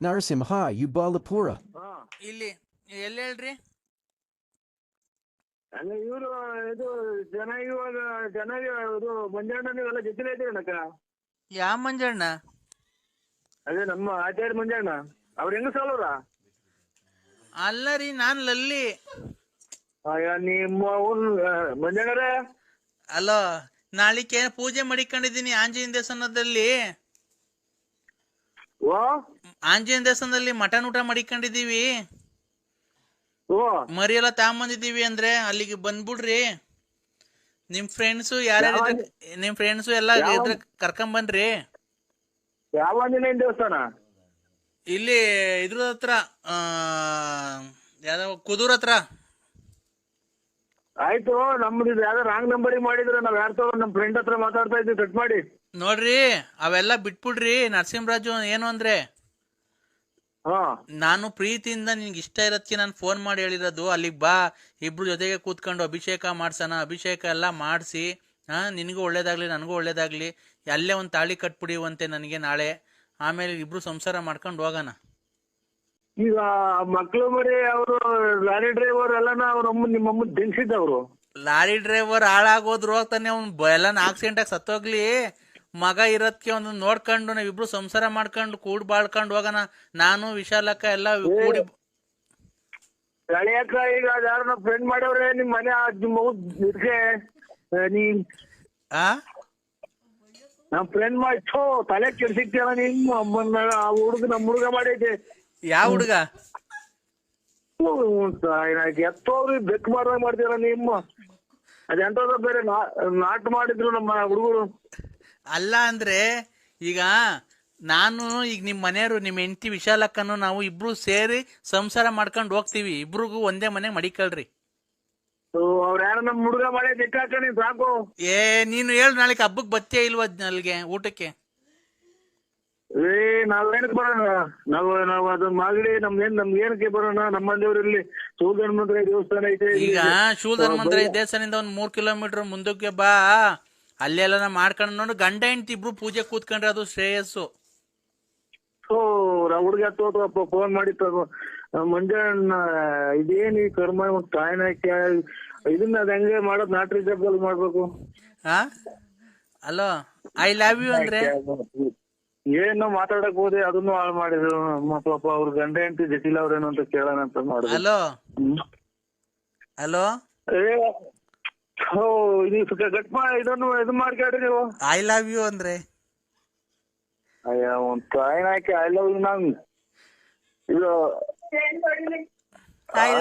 ನರಸಿಂಹ ಯುಬ್ಬಾಲಪುರ ಇಲ್ಲಿ ಎಲ್ಲಿ ಹೇಳ್ರಿ? ಅಲ್ಲ ಇವರು ಇದು ಜನ ಇವಾಗ ಜನ ಇದು ಮಂಜಣ್ಣ ನೀವೆಲ್ಲ ಜೊತೆ ಇದ್ದೀರಣ್ಣಕ್ಕ ಯಾ ಮಂಜಣ್ಣ? ಅದೇ ನಮ್ಮ ಆಚಾರ್ಯ ಮಂಜಣ್ಣ. ಅವ್ರ ಹೆಂಗ ಸಾಲವ್ರ ಅಲ್ಲ ರೀ ನಾನು ಲಲ್ಲಿ. ಅಯ್ಯ ನಿಮ್ಮ ಮಂಜಣ್ಣರೇ? ಅಲೋ ನಾಳಿಕೆ ಪೂಜೆ ಮಾಡಿಕೊಂಡಿದ್ದೀನಿ ಆಂಜನೇಯ ದೇವಸ್ಥಾನದಲ್ಲಿ. ಓ? ಆಂಜನೇಯ ದೇವಸ್ಥಾನದಲ್ಲಿ ಮಟನ್ ಊಟ ಮಾಡಿಕೊಂಡಿದೀವಿ ಓ. ಮರಿ ಎಲ್ಲ ತಗೊಂಬಂದಿದೀವಿ ಅಂದ್ರೆ ಅಲ್ಲಿಗೆ ಬಂದ್ಬಿಡ್ರಿ. ನಿಮ್ ಫ್ರೆಂಡ್ಸು ಯಾರ್ಯಾರು ನಿಮ್ ಫ್ರೆಂಡ್ಸು ಎಲ್ಲ ಇದ್ರ ಯಾವ ಆಂಜನೇಯ ದೇವಸ್ಥಾನ? ಇಲ್ಲಿ ಇದ್ರ ಹತ್ರ ಆ, ಯಾವ್ದೋ ಕುದೂರ್ ಹತ್ರ. ಆಯ್ತು ನಮ್ದು ಇದು ಯಾವ್ದೋ ರಾಂಗ್ ನಂಬರ್ ಮಾಡಿದ್ರೆ ನಾವ್ ಯಾರ ತಗೊಂಡ್ ನಮ್ ಫ್ರೆಂಡ್ ಹತ್ರ ಮಾತಾಡ್ತಾ ಇದ್ವಿ ಕಟ್ ಮಾಡಿ. ನೋಡ್ರಿ ಅವೆಲ್ಲ ಬಿಟ್ಬಿಡ್ರಿ ನರಸಿಂಹರಾಜು ಏನು ಅಂದ್ರೆ? ಹಾ. ನಾನು ಪ್ರೀತಿಯಿಂದ ನಿನ್ಗೆ ಇಷ್ಟ ಇರೋದಕ್ಕೆ ನಾನು ಫೋನ್ ಮಾಡಿ ಹೇಳಿರೋದು ಅಲ್ಲಿಗೆ ಬಾ ಇಬ್ರು ಜೊತೆಗೆ ಕೂತ್ಕೊಂಡು ಅಭಿಷೇಕ ಮಾಡ್ಸೋಣ ಅಭಿಷೇಕ ಎಲ್ಲ ಮಾಡಿಸಿ ಹಾ ನಿನಗೂ ಒಳ್ಳೇದಾಗ್ಲಿ ನನಗೂ ಒಳ್ಳೇದಾಗ್ಲಿ ಅಲ್ಲೇ ಒಂದು ತಾಳಿ ಕಟ್ಬಿಡಿವಂತೆ ನನಗೆ ನಾಳೆ. ಆಮೇಲೆ ಇಬ್ರು ಸಂಸಾರ ಮಾಡ್ಕೊಂಡು ಹೋಗೋಣ. ಈಗ ಮಕ್ಳು ಮರಿ ಅವರು ಲಾರಿ ಡ್ರೈವರ್ ಎಲ್ಲಾನ ಅವ್ರ ಅಮ್ಮ ನಿಮ್ಮ ಅಮ್ಮ ಲಾರಿ ಡ್ರೈವರ್ ಹಾಳಾಗೋದ್ರು ಹೋಗ್ತಾನೆ ಅವ್ನು ಎಲ್ಲ ಆಕ್ಸಿಡೆಂಟ್ ಆಗಿ ಸತ್ತೋಗ್ಲಿ. ಮಗ ಇರೋದಕ್ಕೆ ಒಂದು ನೋಡ್ಕೊಂಡು ನಾವಿಬ್ರು ಸಂಸಾರ ಮಾಡ್ಕೊಂಡು ಕೂಡ್ ಬಾಳ್ಕೊಂಡು ಹೋಗೋಣ. ನಾನು ವಿಶಾಲಕ್ಕ ಎಲ್ಲ ಕೂಡಿ ಹಳೆಯಕ್ಕ ಈಗ ಯಾರನ್ನ ಫ್ರೆಂಡ್ ಮಾಡವ್ರೆ ನಿಮ್ ಮನೆ ನಿಮ್ಮ ಇದಕ್ಕೆ ನೀ ಆ? ನಮ್ ಫ್ರೆಂಡ್ ಮಾಡಿ ತಲೆ ಕೆಡ್ಸಿಕ್ತೇವ ನಿಮ್ಮ ಅಮ್ಮನ ಆ ಹುಡುಗ ನಮ್ ಹುಡುಗ ಮಾಡೈತೆ ಯಾವ ಹುಡುಗ? ಎತ್ತೋಗ್ರಿ ಬೆಕ್ ಮಾಡ್ದಂಗ್ ಮಾಡ್ತೀರ ನಿಮ್ಮ? ಅದೆಂತದ ಬೇರೆ ನಾಟ್ ಮಾಡಿದ್ರು ನಮ್ಮ ಹುಡುಗರು? ಅಲ್ಲ ಅಂದ್ರೆ ಈಗ ನಾನು ಈಗ ನಿಮ್ ಮನೆಯವರು ನಿಮ್ ಹೆಂಡತಿ ವಿಶಾಲಕ್ಕನು ನಾವು ಇಬ್ರು ಸೇರಿ ಸಂಸಾರ ಮಾಡ್ಕೊಂಡು ಹೋಗ್ತೀವಿ. ಇಬ್ರಿಗೂ ಒಂದೇ ಮನೆ ಮಡಿಕಳ್ರಿ ಅವ್ರ ಯಾರ ನಮ್ ಹುಡುಗ ಮಾಡಿ ಸಾಕು. ಏ ನೀನು ಹೇಳು ನಾಳೆ ಹಬ್ಬಕ್ಕೆ ಬತ್ತೇ ಇಲ್ವ ಅಲ್ಲಿಗೆ ಊಟಕ್ಕೆ? ಏ ನಾವ್ ಏನಕ್ಕೆ ಬರೋಣ? ನಾವು ನಾವು ಅದನ್ನ ಮಾಗಡಿ ನಮ್ದೇನ್ ನಮ್ಗೆ ಏನಕ್ಕೆ ಬರೋಣ? ನಮ್ಮಂದೇವ್ರ ಇಲ್ಲಿ ಸೂರ್ಯನ್ಮಂತ್ರ ದೇವಸ್ಥಾನ ಐತೆ. ಈಗ ಶೂಲ್ಧರ್ ಮಂತ್ರ ದೇವಸ್ಥಾನದಿಂದ ಒಂದ್ ಮೂರ್ ಕಿಲೋಮೀಟರ್ ಮುಂದಕ್ಕೆ ಬಾ. ಅಲ್ಲೆಲ್ಲ ಮಾಡ್ಕೊಂಡು ನೋಡು. ಗಂಡ ಹೆಂಡತಿ ಇಬ್ರು ಪೂಜೆ ಕೂತ್ಕೊಂಡ್ರೆ ಅದು ಶ್ರೇಯಸ್ಸು. ಓ ಹುಡುಗ ತೋಟಪ್ಪ ಫೋನ್ ಮಾಡಿತ್ತು ಮಂಜಣ್ಣ ಇದೇನ್ ಈ ಕರ್ಮ? ಕಾಯಿನ ಇದನ್ನ ಅದ್ ಹೆಂಗೆ ಮಾಡೋದ್? ನಾಟ್ರಿ ಜಬ್ಬಲ್ ಮಾಡ್ಬೇಕು. ಹಾ ಅಲೋ ಐ ಲವ್ ಯು ಅಂದ್ರೆ? ಏನೋ ಮಾತಾಡಕ್ ಹೋದೆ ಅದನ್ನು ಹಾಳು ಮಾಡಿದ್ರು. ಪಾಪ ಅವ್ರ ಗಂಡ ಹೆಂಡತಿ ಜಟಿಲ್ ಅವ್ರೇನು ಅಂತ ಕೇಳೋಣ ಅಂತ ಮಾಡಿದ್ರು. ಹಲೋ? ಹ್ಮ್. ಹಲೋ? ಏ ಓ ಇದು ಗಟ್ ಮಾ ಇದನ್ನು ಇದು ಮಾಡ್ಕೊಡ್ರಿ ನೀವು. ಐ ಲವ್ ಯು ಅಂದ್ರೆ? ಅಯ್ಯ ಒಂದ್ ಹಾಕಿ ಐ ಲವ್ ನಾವ್ ಇದು I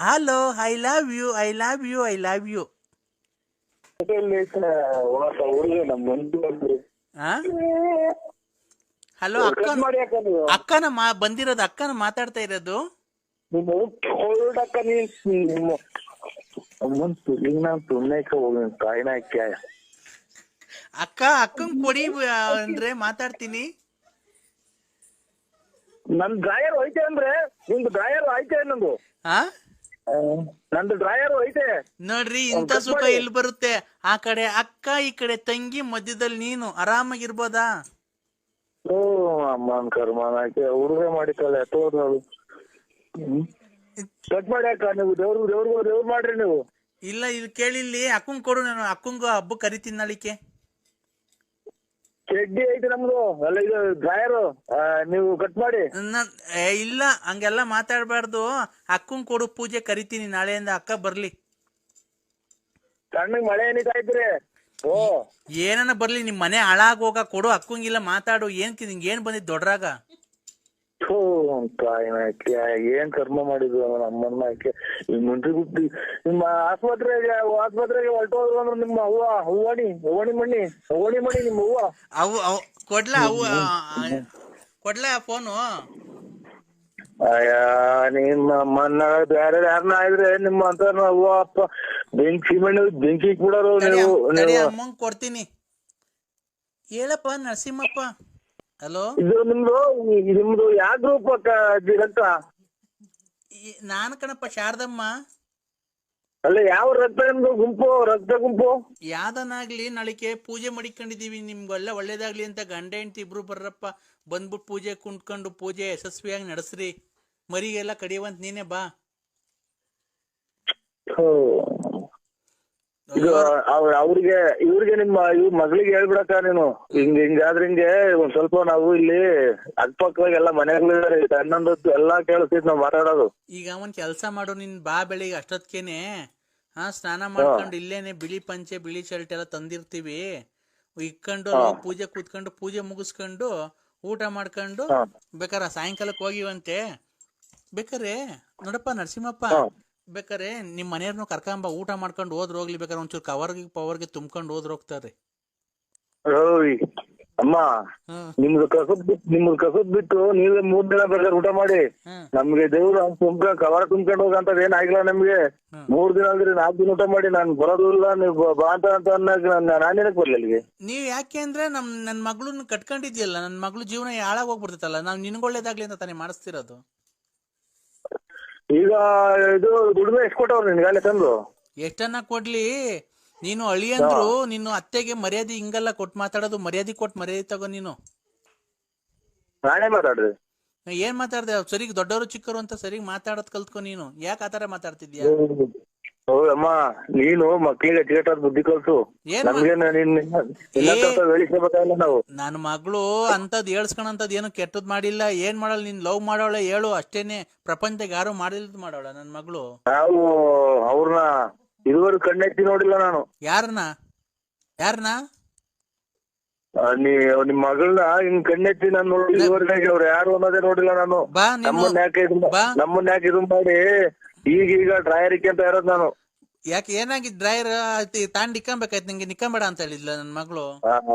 hello I love you I love you I love you ಹುಡುಗ ನಮ್ಮ ಹಲೋ ಅಕ್ಕ ಅಕ್ಕನ ಮಾ ಬಂದಿರೋದು ಅಕ್ಕನ ಮಾತಾಡ್ತಾ ಇರೋದು? ಹೊಲ್ಡಕ್ಕ ನೀನ್ ಅಕ್ಕ ಅಕ್ಕನ್ ಕೊಡಿ ಅಂದ್ರೆ ಮಾತಾಡ್ತೀನಿ. ನನ್ ಡ್ರಾಯರ್ ಐತೆ ಅಂದ್ರೆ ನಿಮ್ದು ಡ್ರಾಯರ್ ಐತೆ ನಂದು. ನಂದು ಡ್ರಾಯರ್ ಐತೆ ನೋಡ್ರಿ ಇಂತ ಸುಖ ಎಲ್ಲಿ ಬರುತ್ತೆ? ಆ ಕಡೆ ಅಕ್ಕ ಈ ಕಡೆ ತಂಗಿ ಮಧ್ಯದಲ್ಲಿ ನೀನು ಆರಾಮಾಗಿರ್ಬೋದಾ? ಓ ಅಮ್ಮನ್ ಕರ್ಮನ ಹಾಕಿ ಹುಡುಗ ಮಾಡಿಕಲ್ಲ ಎತ್ತೋದು ಅವಳು ಕಟ್ ಮಾಡಿ ಅಕ್ಕ ನೀವು? ದೇವ್ರು ದೇವ್ರು ದೇವ್ರು ಮಾಡ್ರಿ ನೀವು. ಇಲ್ಲ ಇಲ್ಲಿ ಕೇಳಿಲ್ಲಿ ಅಕ್ಕಂಗ್ ಕೊಡು ನಾನು. ಅಕ್ಕಂಗ ಹಬ್ಬ ಕರಿತೀನಿ ನಾಳಿಕೆ. ಚಡ್ಡಿ ಐತೆ ನಮ್ದು. ಅಲ್ಲ ಇದು ಡ್ರಾಯರ್ ನೀವು ಕಟ್ ಮಾಡಿ. ನನ್- ಏ, ಇಲ್ಲ ಹಂಗೆಲ್ಲ ಮಾತಾಡ್ಬಾರ್ದು. ಅಕ್ಕಂಗ್ ಕೊಡು ಪೂಜೆ ಕರಿತೀನಿ. ನಾಳೆಯಿಂದ ಅಕ್ಕ ಬರ್ಲಿ. ಸಣ್ಣಗ್ ಮಳೆ ಆಯ್ತ್ರಿ ಓ ಏನನ ಬರ್ಲಿ ನಿಮ್ ಮನೆ ಹಾಳಾಗೋಗ ಕೊಡು ಅಕ್ಕಂಗಿಲ್ಲ ಮಾತಾಡು ಏನ್ ನಿಂಗ್ ಏನ್ ಬಂದಿದ್ ದೊಡ್ಡರಾಗ ಏನ್ ಕರ್ಮ ಮಾಡಿದ್ರು ನಮ್ಮನ್ನ ಮುಂದೆ ಬಿಟ್ಟು ಮುಂಚೆ ಗುಟ್ಟಿ ನಿಮ್ಮ ಆಸ್ಪತ್ರೆಗೆ ಆಸ್ಪತ್ರೆಗೆ ಹೊರಟೋದ್ರು ಅಂದ್ರೆ ನಿಮ್ಮ ಹೂವ ಹೂವಣಿ ಹೂವಣಿ ಮಣ್ಣಿ ಹೂವಣಿ ಮಣ್ಣಿ ನಿಮ್ಮ ಹೂವ ಅವು ಕೊಡ್ಲ ಅವು ಕೊಡ್ಲ ಫೋನು. ಅಯ್ಯ ನಿಮ್ಮ ಅಮ್ಮನ್ನ ಬೇರೆ ಯಾರನ್ನ ಆದ್ರೆ ನಿಮ್ಮ ಅಂತ ಅವ್ವ ಅಪ್ಪ ಬೆಂಕಿ ಮಣ್ಣು ಬೆಂಕಿ ಕೂಡ ನೀವು ಅಮ್ಮಂಗ್ ಕೊಡ್ತೀನಿ. ಹೇಳಪ್ಪ ನರಸಿಂಹಪ್ಪ. ಹಲೋ? ಇದು ನಿಮ್ದು ನಿಮ್ದು ಯಾವ ಗ್ರೂಪ್ ಅಂತ ನಾನು ಕಣಪ್ಪ ಶಾರದಮ್ಮ. ಅಲ್ಲ ಯಾವ ರಕ್ತ ನಿಮ್ದು ಗುಂಪು? ರಕ್ತ ಗುಂಪು? ಯಾವ್ದನಾಗ್ಲಿ ನಾಳಿಕೆ ಪೂಜೆ ಮಾಡಿಕೊಂಡಿದೀವಿ ನಿಮ್ಗೆಲ್ಲ ಒಳ್ಳೇದಾಗ್ಲಿ ಅಂತ ಗಂಡ ಹೆಂಡತಿ ಇಬ್ರು ಬರ್ರಪ್ಪ. ಬಂದ್ಬಿಟ್ಟು ಪೂಜೆ ಕುಂಟ್ಕೊಂಡು ಪೂಜೆ ಯಶಸ್ವಿಯಾಗಿ ನಡೆಸ್ರಿ. ಮರಿಗೆಲ್ಲ ಕಡಿಯುವಂತ ನೀನೇ ಬಾ. ಇದು ಅವ್ರ ಅವ್ರಿಗೆ ಇವ್ರಿಗೆ ನಿಮ್ಮ ಇವ್ ಮಗಳಿಗೆ ಹೇಳ್ಬಿಡಕ್ಕ ನೀನು. ಹಿಂಗ ಹಿಂಗಾದ್ರೆ ಹಿಂಗೆ ಒಂದ್ ಸ್ವಲ್ಪ ನಾವು ಇಲ್ಲಿ ಅಕ್ಕಪಕ್ಕದಾಗ ಎಲ್ಲ ಮನೆಗಳಿದಾರೆ ಹನ್ನೊಂದೊತ್ತು ಎಲ್ಲಾ ಕೇಳಿಸ್ತೈತ್ ನಾವ್ ಮಾತಾಡೋದು. ಈಗ ಅವನ್ ಕೆಲ್ಸ ಮಾಡು ನಿನ್ ಬಾ ಬೆಳಿಗ್ಗೆ ಅಷ್ಟೊತ್ಕೇನೆ. ಹಾ ಸ್ನಾನ ಮಾಡ್ಕೊಂಡು ಇಲ್ಲೇನೆ ಬಿಳಿ ಪಂಚೆ ಬಿಳಿ ಶರ್ಟ್ ಎಲ್ಲ ತಂದಿರ್ತೀವಿ. ಇಕ್ಕೊಂಡು. ಪೂಜೆ ಕೂತ್ಕೊಂಡು ಪೂಜೆ ಮುಗಿಸ್ಕೊಂಡು ಊಟ ಮಾಡ್ಕೊಂಡು. ಬೇಕಾರ ಸಾಯಂಕಾಲಕ್ಕೆ ಹೋಗಿವಂತೆ. ಬೇಕಾರೆ ನೋಡಪ್ಪ ನರಸಿಂಹಪ್ಪ. ಬೇಕಾರೆ ನಿಮ್ಮ ಮನೆಯವ್ರನ್ನ ಕರ್ಕೊಂಬ ಊಟ ಮಾಡ್ಕೊಂಡು ಹೋದ್ರ ಹೋಗ್ಲಿ ಬೇಕಾರೆ ಒಂಚೂರು ಕವರ್ಗೆ ಪವರ್ಗೆ ತುಂಬ್ಕೊಂಡು ಹೋದ್ರ. ಹೋಗ್ತಾರೆ ಅಮ್ಮ ನಿಮ್ದು ಕಸದ್ ಬಿಟ್ಟು ನಿಮ್ದು ಕಸದ್ ಬಿಟ್ಟು ನೀವೇ ಮೂರ್ ದಿನ ಬೇಕಾದ್ರೆ ಊಟ ಮಾಡಿ. ನಮ್ಗೆ ದೇವ್ರು ತುಂಬ್ಕ ಕವರ್ ತುಂಬ್ಕೊಂಡು ಹೋಗಂತದ್ ಏನ್ ಆಗಿಲ್ಲ ನಮ್ಗೆ. ಮೂರ್ ದಿನ ಅಂದ್ರೆ ನಾಲ್ಕು ದಿನ ಊಟ ಮಾಡಿ ನಾನ್ ಬರೋದು ಇಲ್ಲ ನೀವು ಬ- ಅಂತ ಅಂತ ಅನ್ನಕ್ ನಾನ್ ನಾನೇನಕ್ ಬರ್ಲಿ ಅಲ್ಲಿಗೆ? ನೀವ್ ಯಾಕೆ ಅಂದ್ರೆ ನಮ್ ನನ್ ಮಗಳನ್ನ ಕಟ್ಕೊಂಡಿದ್ಯಲ್ಲ ನನ್ ಮಗಳು ಜೀವನ ಹಾಳಾಗ್ ಹೋಗ್ಬಿಡ್ತೈತಲ್ಲ ನಾವ್ ನಿನ್ಗೊಳ್ಳೇದಾಗ್ಲಿ ಅಂತ ತಾನೇ ಮಾಡಿಸ್ತಿರೋದು. ಈಗ ಇದು ದುಡಿಮೆ ಎಷ್ಟ್ ಕೊಟ್ಟವ್ರು ನಿನ್ಗಾಲೆ ತಂದು? ಎಷ್ಟನ್ನ ಕೊಡ್ಲಿ? ನೀನು ಅಳಿಯಂದ್ರು ನೀನು ಅತ್ತೆಗೆ ಮರ್ಯಾದೆ ಹಿಂಗಲ್ಲ ಕೊಟ್ ಮಾತಾಡೋದು ಮರ್ಯಾದೆ ಕೊಟ್ ಮರ್ಯಾದೆ ತಗೋ ನೀನು. ನಾನೇ ಮಾತಾಡ್ರಿ ಏನ್ ಮಾತಾಡ್ದೆ? ಸರಿಗ್ ದೊಡ್ಡವರು ಚಿಕ್ಕರು ಅಂತ ಸರಿಗ್ ಮಾತಾಡೋದ್ ಕಲ್ತ್ಕೊ ನೀನು. ಯಾಕೆ ಆತರ ಮಾತಾಡ್ತಿದ್ಯಾ? ಅಮ್ಮ ನೀನು ಮಕ್ಕಳಿಗೆ ಥಿಯೇಟರ್ ಬುದ್ಧಿ ಕಲ್ಸು. ಏನ್ ನಾವು. ನನ್ನ ಮಗಳು ಅಂತದ್ ಹೇಳ್ಸ್ಕೊಳಂತದ್ ಏನು ಕೆಟ್ಟದ್ ಮಾಡಿಲ್ಲ. ಏನ್ ಮಾಡಲ್ಲ ನೀನ್ ಲವ್ ಮಾಡೋಳೆ ಹೇಳು ಅಷ್ಟೇನೆ. ಪ್ರಪಂಚದಾಗ ಯಾರು ಮಾಡಿಲ್ದ್ ಮಾಡೋಳ ನನ್ ಮಗಳು. ನಾವು ಅವ್ರನ್ನ ಇದುವರೆಗೂ ಕಣ್ಣೆತ್ತಿ ನೋಡಿಲ್ಲ ನಾನು. ಯಾರನ್ನ ಯಾರನ್ನ ಆ, ನೀ ನಿಮ್ ಮಗಳನ್ನ ಹಿಂಗ್ ಕಣ್ಣೆತ್ತಿ ನಾನು ನೋಡಿ ಇದುವರೆಗೆ ಅವ್ರು ಯಾರು ಅನ್ನೋದೇ ನೋಡಿಲ್ಲ ನಾನು. ಬಾ ನೀನು. ನಮ್ಮನ್ನ ಯಾಕೆ ಇದು ಬಾ. ನಮ್ಮನ್ನ ಯಾಕೆ ಇದು ಮಾಡಿ ಈಗೀಗ ಡ್ರೈಯರ್ ಇಕ್ಕಂತ ಇರೋದು ನಾನು. ಯಾಕೆ ಏನಾಗಿ ಡ್ರೈವರ್ ತಾಂಡ್ ನಿಕ್ಕಂಬೇಕಾಯ್ತು ನಿಂಗೆ ನಿಕ್ಕಂಬೇಡ ಅಂತ ಹೇಳಿದ್ಲ ನನ್ ಮಗಳು. ಅಲ್ಲ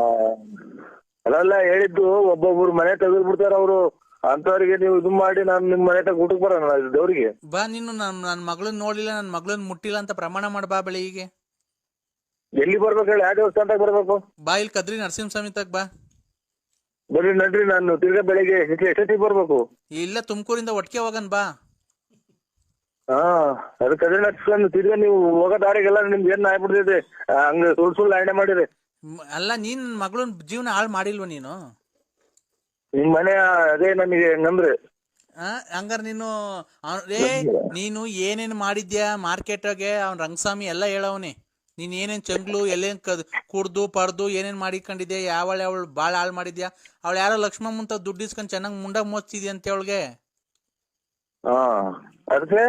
ಅಲ್ಲಲ್ಲ ಹೇಳಿದ್ದು ಒಬ್ಬೊಬ್ರು ಮನೆ ತೆಗೆದು ಬಿಡ್ತಾರ ಅವ್ರು. ಅಂತವ್ರಿಗೆ ನೀವು ಇದು ಮಾಡಿ ನಾನು ನಿಮ್ ಮನೆ ತಗ ಊಟಕ್ಕೆ ಬರೋಣ ದೇವ್ರಿಗೆ ಬಾ ನೀನು ನನ್ ನನ್ ಮಗಳನ್ನ ನೋಡಿಲ್ಲ ನನ್ ಮಗಳನ್ನ ಮುಟ್ಟಿಲ್ಲ ಅಂತ ಪ್ರಮಾಣ ಮಾಡ್ ಬಾ ಬೆಳಿಗ್ಗೆ ಎಲ್ಲಿ ಬರ್ಬೇಕು ಹೇಳಿ ಯಾವ ದೇವಸ್ಥಾನದಾಗ ಬರ್ಬೇಕು? ಬಾ ಇಲ್ಲಿ ಕದ್ರಿ ನರಸಿಂಹಸ್ವಾಮಿ ತಗ ಬಾ. ಬರ್ರಿ ನಡ್ರಿ ನಾನು ತಿರ್ಗಾ ಬೆಳಿಗ್ಗೆ ಎಷ್ಟು ಎಷ್ಟೊತ್ತಿಗೆ ಬರ್ಬೇಕು? ಇಲ್ಲ ತುಮಕೂರಿಂದ ಒಟ್ಟಿಗೆ ಹೋಗನ್ ಬಾ. ಹಾ ಅದೇ ನಡ್ಸ್ಕೊಂಡು ತಿರ್ಗಾ ನೀವು ಹೋಗೋ ದಾರಿಗೆಲ್ಲ ನಿಮ್ಗೆ ಏನ್ ಆಗ್ಬಿಡ್ತೈತೆ? ಹಂಗ ಸುಳ್ ಸುಳ್ಳು ಆಯ್ನೆ ಮಾಡಿರಿ. ಮ್- ಅಲ್ಲ ನೀನ್ ಮಗಳನ್ ಜೀವನ ಹಾಳು ಮಾಡಿಲ್ವ ನೀನು? ನಿಮ್ ಮನೆ ಅದೇ ನನಗೆ ಹಂಗಂದ್ರೆ. ಆ ಹಂಗಾರ ನೀನು ಅವ್ನ್- ಏ ನೀನು ಏನೇನ್ ಮಾಡಿದ್ಯಾ ಮಾರ್ಕೆಟ್ಗೆ ಅವ್ನ್ ರಂಗಸ್ವಾಮಿ ಎಲ್ಲ ಹೇಳವನೆ. ನೀನ್ ಏನೇನ್ ಚಂಗ್ಲು ಎಲ್ಲೇನ್ ಕದ್ ಕುಡ್ದು ಪಡ್ದು ಏನೇನ್ ಮಾಡಿಕೊಂಡಿದ್ಯಾ? ಯಾವಳ ಅವಳು ಬಾಳ ಹಾಳು ಮಾಡಿದ್ಯಾ? ಅವಳು ಯಾರೋ ಲಕ್ಷ್ಮಮ್ಮ ಅಂತ ದುಡ್ಡು ಇಸ್ಕೊಂಡ್ ಚೆನ್ನಾಗ್ ಮುಂಡಾಗ್ ಮೋಚ್ತಿದ್ಯಾ ಅಂತ ಅವಳಿಗೆ? ಹಾ. ಅದಕ್ಕೆ?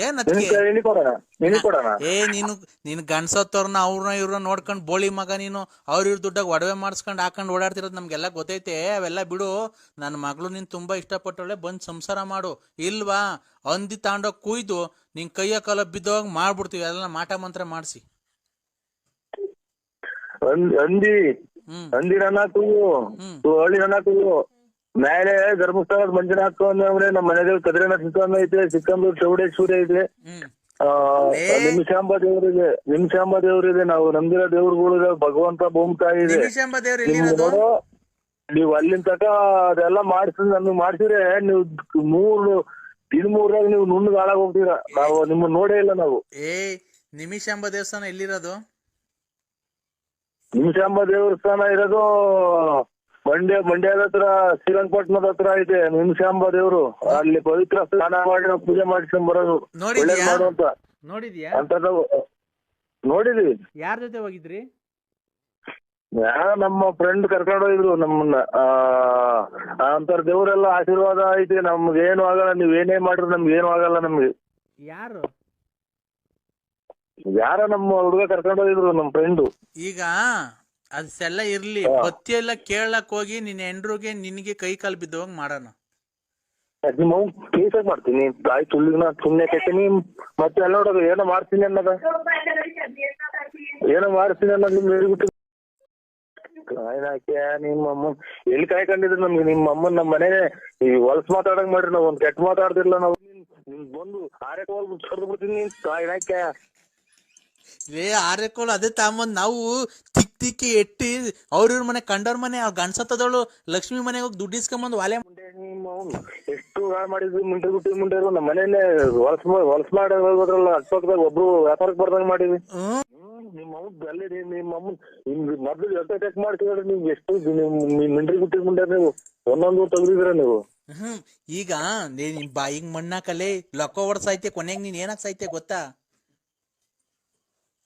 ಏನ್ ಅದಕ್ಕೆ? ನಿನಗೆ ನಿನಗೆ ಕೊಡೋಣ. ನಿನಗೆ ಕೊಡೋಣ. ಏ ನೀನು ನಿನ್ ಗಂಡ್ಸತ್ತವ್ರನ್ನ ಅವ್ರನ್ನ ಇವ್ರನ್ನ ನೋಡ್ಕೊಂಡ್ ಬೋಳಿ ಮಗ ನೀನು. ಅವ್ರ ಇವ್ರ ದುಡ್ಡಾಗ ಒಡವೆ ಮಾಡಿಸ್ಕೊಂಡ್ ಹಾಕೊಂಡ್ ಓಡಾಡ್ತಿರೋದು ನಮ್ಗೆಲ್ಲ ಗೊತ್ತೈತೆ. ಅವೆಲ್ಲ ಬಿಡು. ನನ್ನ ಮಗಳು ನೀನ್ ತುಂಬಾ ಇಷ್ಟಪಟ್ಟವಳೆ ಬಂದ್ ಸಂಸಾರ ಮಾಡು. ಇಲ್ವಾ? ಅಂದಿ ತಾಂಡೋಗ್ ಕುಯ್ದು ನಿನ್ ಕೈಯ ಕಾಲ ಬಿದ್ದೋಗ್ ಮಾಡ್ಬಿಡ್ತೀವಿ. ಎಲ್ಲ ಮಾಟ ಮಂತ್ರ ಮಾಡಿಸಿ. ಅಂದಿ ಹ್ಮ್. ಹ್ಮ್. ಮೇಲೆ ಧರ್ಮಸ್ಥಳದ ಮಂಜುನಾಥ ಅಂದ್ರೆ ನಮ್ಮ ಮನೆದೇವ್ ಕದ್ರಿನಾಥ ಸ್ವಾಮಿ ಐತೆ ಚಿಕ್ಕಂದೂರು ಚೌಡೇಶ್ವರ ಇದೆ ಆ. ನಿಮಿಷಾಂಬ ದೇವರಿದೆ ನಿಮಿಷಾಂಬ ದೇವರಿದೆ ನಾವು ನಂಬಿರೋ ದೇವ್ರುಗಳು ಭಗವಂತ ಭೂಮಿಕಾಯಿ ಇದೆ. ನಿಮಿಷಂಬ ದೇವ್ರು ಎಲ್ಲಿರೋದು? ನೀವ್ ಅಲ್ಲಿನ ತಕ ಅದೆಲ್ಲ ಮಾಡಿಸ್ ನಮ್ಗೆ ಮಾಡ್ಸಿದ್ರೆ ನೀವು ಮೂರು ದಿನ ಮೂರಾಗ ನೀವು ನುಣ್ಣ ಹಾಳಾಗ್ ಹೋಗ್ತೀರಾ ನಾವು ನಿಮ್ಮನ್ನ ನೋಡೇ ಇಲ್ಲ ನಾವು. ಏ ನಿಮಿಷಂಬ ದೇವಸ್ಥಾನ ಎಲ್ಲಿರೋದು? ನಿಮಿಷಾಂಬ ದೇವಸ್ಥಾನ ಇರೋದು ಮಂಡ್ಯ ಮಂಡ್ಯದ ಹತ್ರ ಶ್ರೀರಂಗಪಟ್ಟಣದ ಹತ್ರ ಐತೆ ನಿಮಿಷಾಂಬ ದೇವರು. ಅಲ್ಲಿ ಪವಿತ್ರ ಸ್ನಾನ ಮಾಡಿ ನಾವು ಪೂಜೆ ಮಾಡಿಸ್ಕೊಂಡ್ ಬರೋದು? ಒಳ್ಳೇದ್ ಮಾಡು ಅಂತ. ನೋಡಿದ್ಯಾ? ಅಂತದ್ದು ನೋಡಿದ್ವಿ. ಯಾರ ಜೊತೆ ಹೋಗಿದ್ರಿ? ನಮ್ಮ ಫ್ರೆಂಡ್ ಕರ್ಕೊಂಡು ಹೋಗಿದ್ರು ನಮ್ಮನ್ನ. ಆಂತರ ಅಂತರ ದೇವರೆಲ್ಲ ಆಶೀರ್ವಾದ ಐತಿ. ನಮ್ಗೆ ಏನು ಆಗಲ್ಲ ನೀವ್ ಏನೇ ಮಾಡ್ರಿ ನಮ್ಗೆ ಏನು ಆಗಲ್ಲ ನಮ್ಗೆ. ಯಾರು? ಯಾರ ನಮ್ಮ ಹುಡುಗ ಕರ್ಕೊಂಡು ಹೋಗಿದ್ರು ನಮ್ಮ ಫ್ರೆಂಡು ಈಗ ಅದೆಲ್ಲ ಇರ್ಲಿ ಬತ್ತಿ ಎಲ್ಲ ಕೇಳಕ್ ಹೋಗಿ ನಿನ್ನ ಹೆಂಡ್ರುಗೆ ನಿನಗೆ ಕೈ ಕಾಲು ಬಿದ್ದೋಗ್ ಮಾಡೋಣ. ನಿಮ್ಮ ಕೇಸಾಗ್ ಮಾಡ್ತೀನಿ ತಾಯಿ ತುಳ್ಳಿನ ಸುಮ್ನೆ ಕೆತ್ತೀನಿ ಮತ್ತೆ ಎಲ್ಲ ನೋಡೋದು ಏನೋ ಮಾಡ್ತೀನಿ ಅನ್ನೋದ? ಏನೋ ಮಾಡ್ತೀನಿ ಅನ್ನೋದು ನಿಮ್ಗೆ ಹೇಳ್ಬಿಟ್ಟು. ಕಾಯ್ನಾಕ್ಯ ನಿಮ್ಮ ಅಮ್ಮ ಎಲ್ಲಿ ಕಾಯ್ಕೊಂಡಿದ್ರು ನಮ್ಗೆ? ನಿಮ್ಮ ಅಮ್ಮನ್ ನಮ್ಮ ಮನೆ ಈ ಹೊಲ್ಸ್ ಮಾತಾಡಂಗ್ ಮಾಡ್ರಿ ನಾವ್ ಒಂದ್ ಕೆಟ್ಟ ಮಾತಾಡ್ತಿರ್ಲ ನಾವು. ನಿಮ್ ಬಂದು ಆರೇಕೋಲ್ ಕರ್ದು ಬಿಡ್ತೀನಿ ಕಾಯ್ನಾಕ್ಯ ಏ ಆರೆಕೋಳು ಅದೇ ತಗೊಂಬಂದ್ ನಾವು ತಿಕ್ಕಿ ಎಟ್ಟಿ ಅವ್ರ ಇವ್ರ ಮನೆ ಕಂಡವ್ರ ಮನೆ ಅವ್ರ ಗಂಡ್ಸತ್ತದವಳು ಲಕ್ಷ್ಮಿ ಮನೆಗೆ ಹೋಗಿ ದುಡ್ಡು ಇಸ್ಕೊಂಬಂದು ವಾಲೆ ಎಷ್ಟು ಹಾಳು ಮಾಡಿದ್ವಿ ಮುಂಡೆ ಗುಟ್ಟಿ ಮುಂಡೆ ನಮ್ಮ ಮನೇನೆ ಹೊಲ್ಸ್ ಹೊಲಸ್ ಮಾಡಿ ಹೋದ್ರಲ್ಲ ಅಕ್ಕಪಕ್ಕದಾಗ ಒಬ್ರು ವ್ಯಾಪಾರಕ್ಕೆ ಬರ್ದಂಗ್ ಮಾಡಿದ್ವಿ. ನಿಮ್ಮ ಅಮ್ಮ ಅಲ್ಲಿ ನಿಮ್ಮ ಅಮ್ಮ ನಿಮ್ಗೆ ಮೊದ್ಲು ಎಷ್ಟು ಅಟ್ಯಾಕ್ ಮಾಡ್ತಿದ್ರೆ ನೀವು ಎಷ್ಟು ಮಿಂಡ್ರಿ ಗುಟ್ಟಿಗೆ ಮುಂಡೆ ನೀವು ಒಂದೊಂದು ತೆಗ್ದಿದ್ರ ನೀವು? ಹ್ಮ್. ಈಗ ನೀ ಬಾಯಿಂಗ್ ಮಣ್ಣಾಕಲೆ ಲೊಕ್ಕ ಹೊಡ್ಸಾಯ್ತೆ ಕೊನೆಗೆ ಕೊನೆಗ್ ನೀನ್ ಏನಾಗ್ ಸಾಯ್ತೆ ಗೊತ್ತಾ?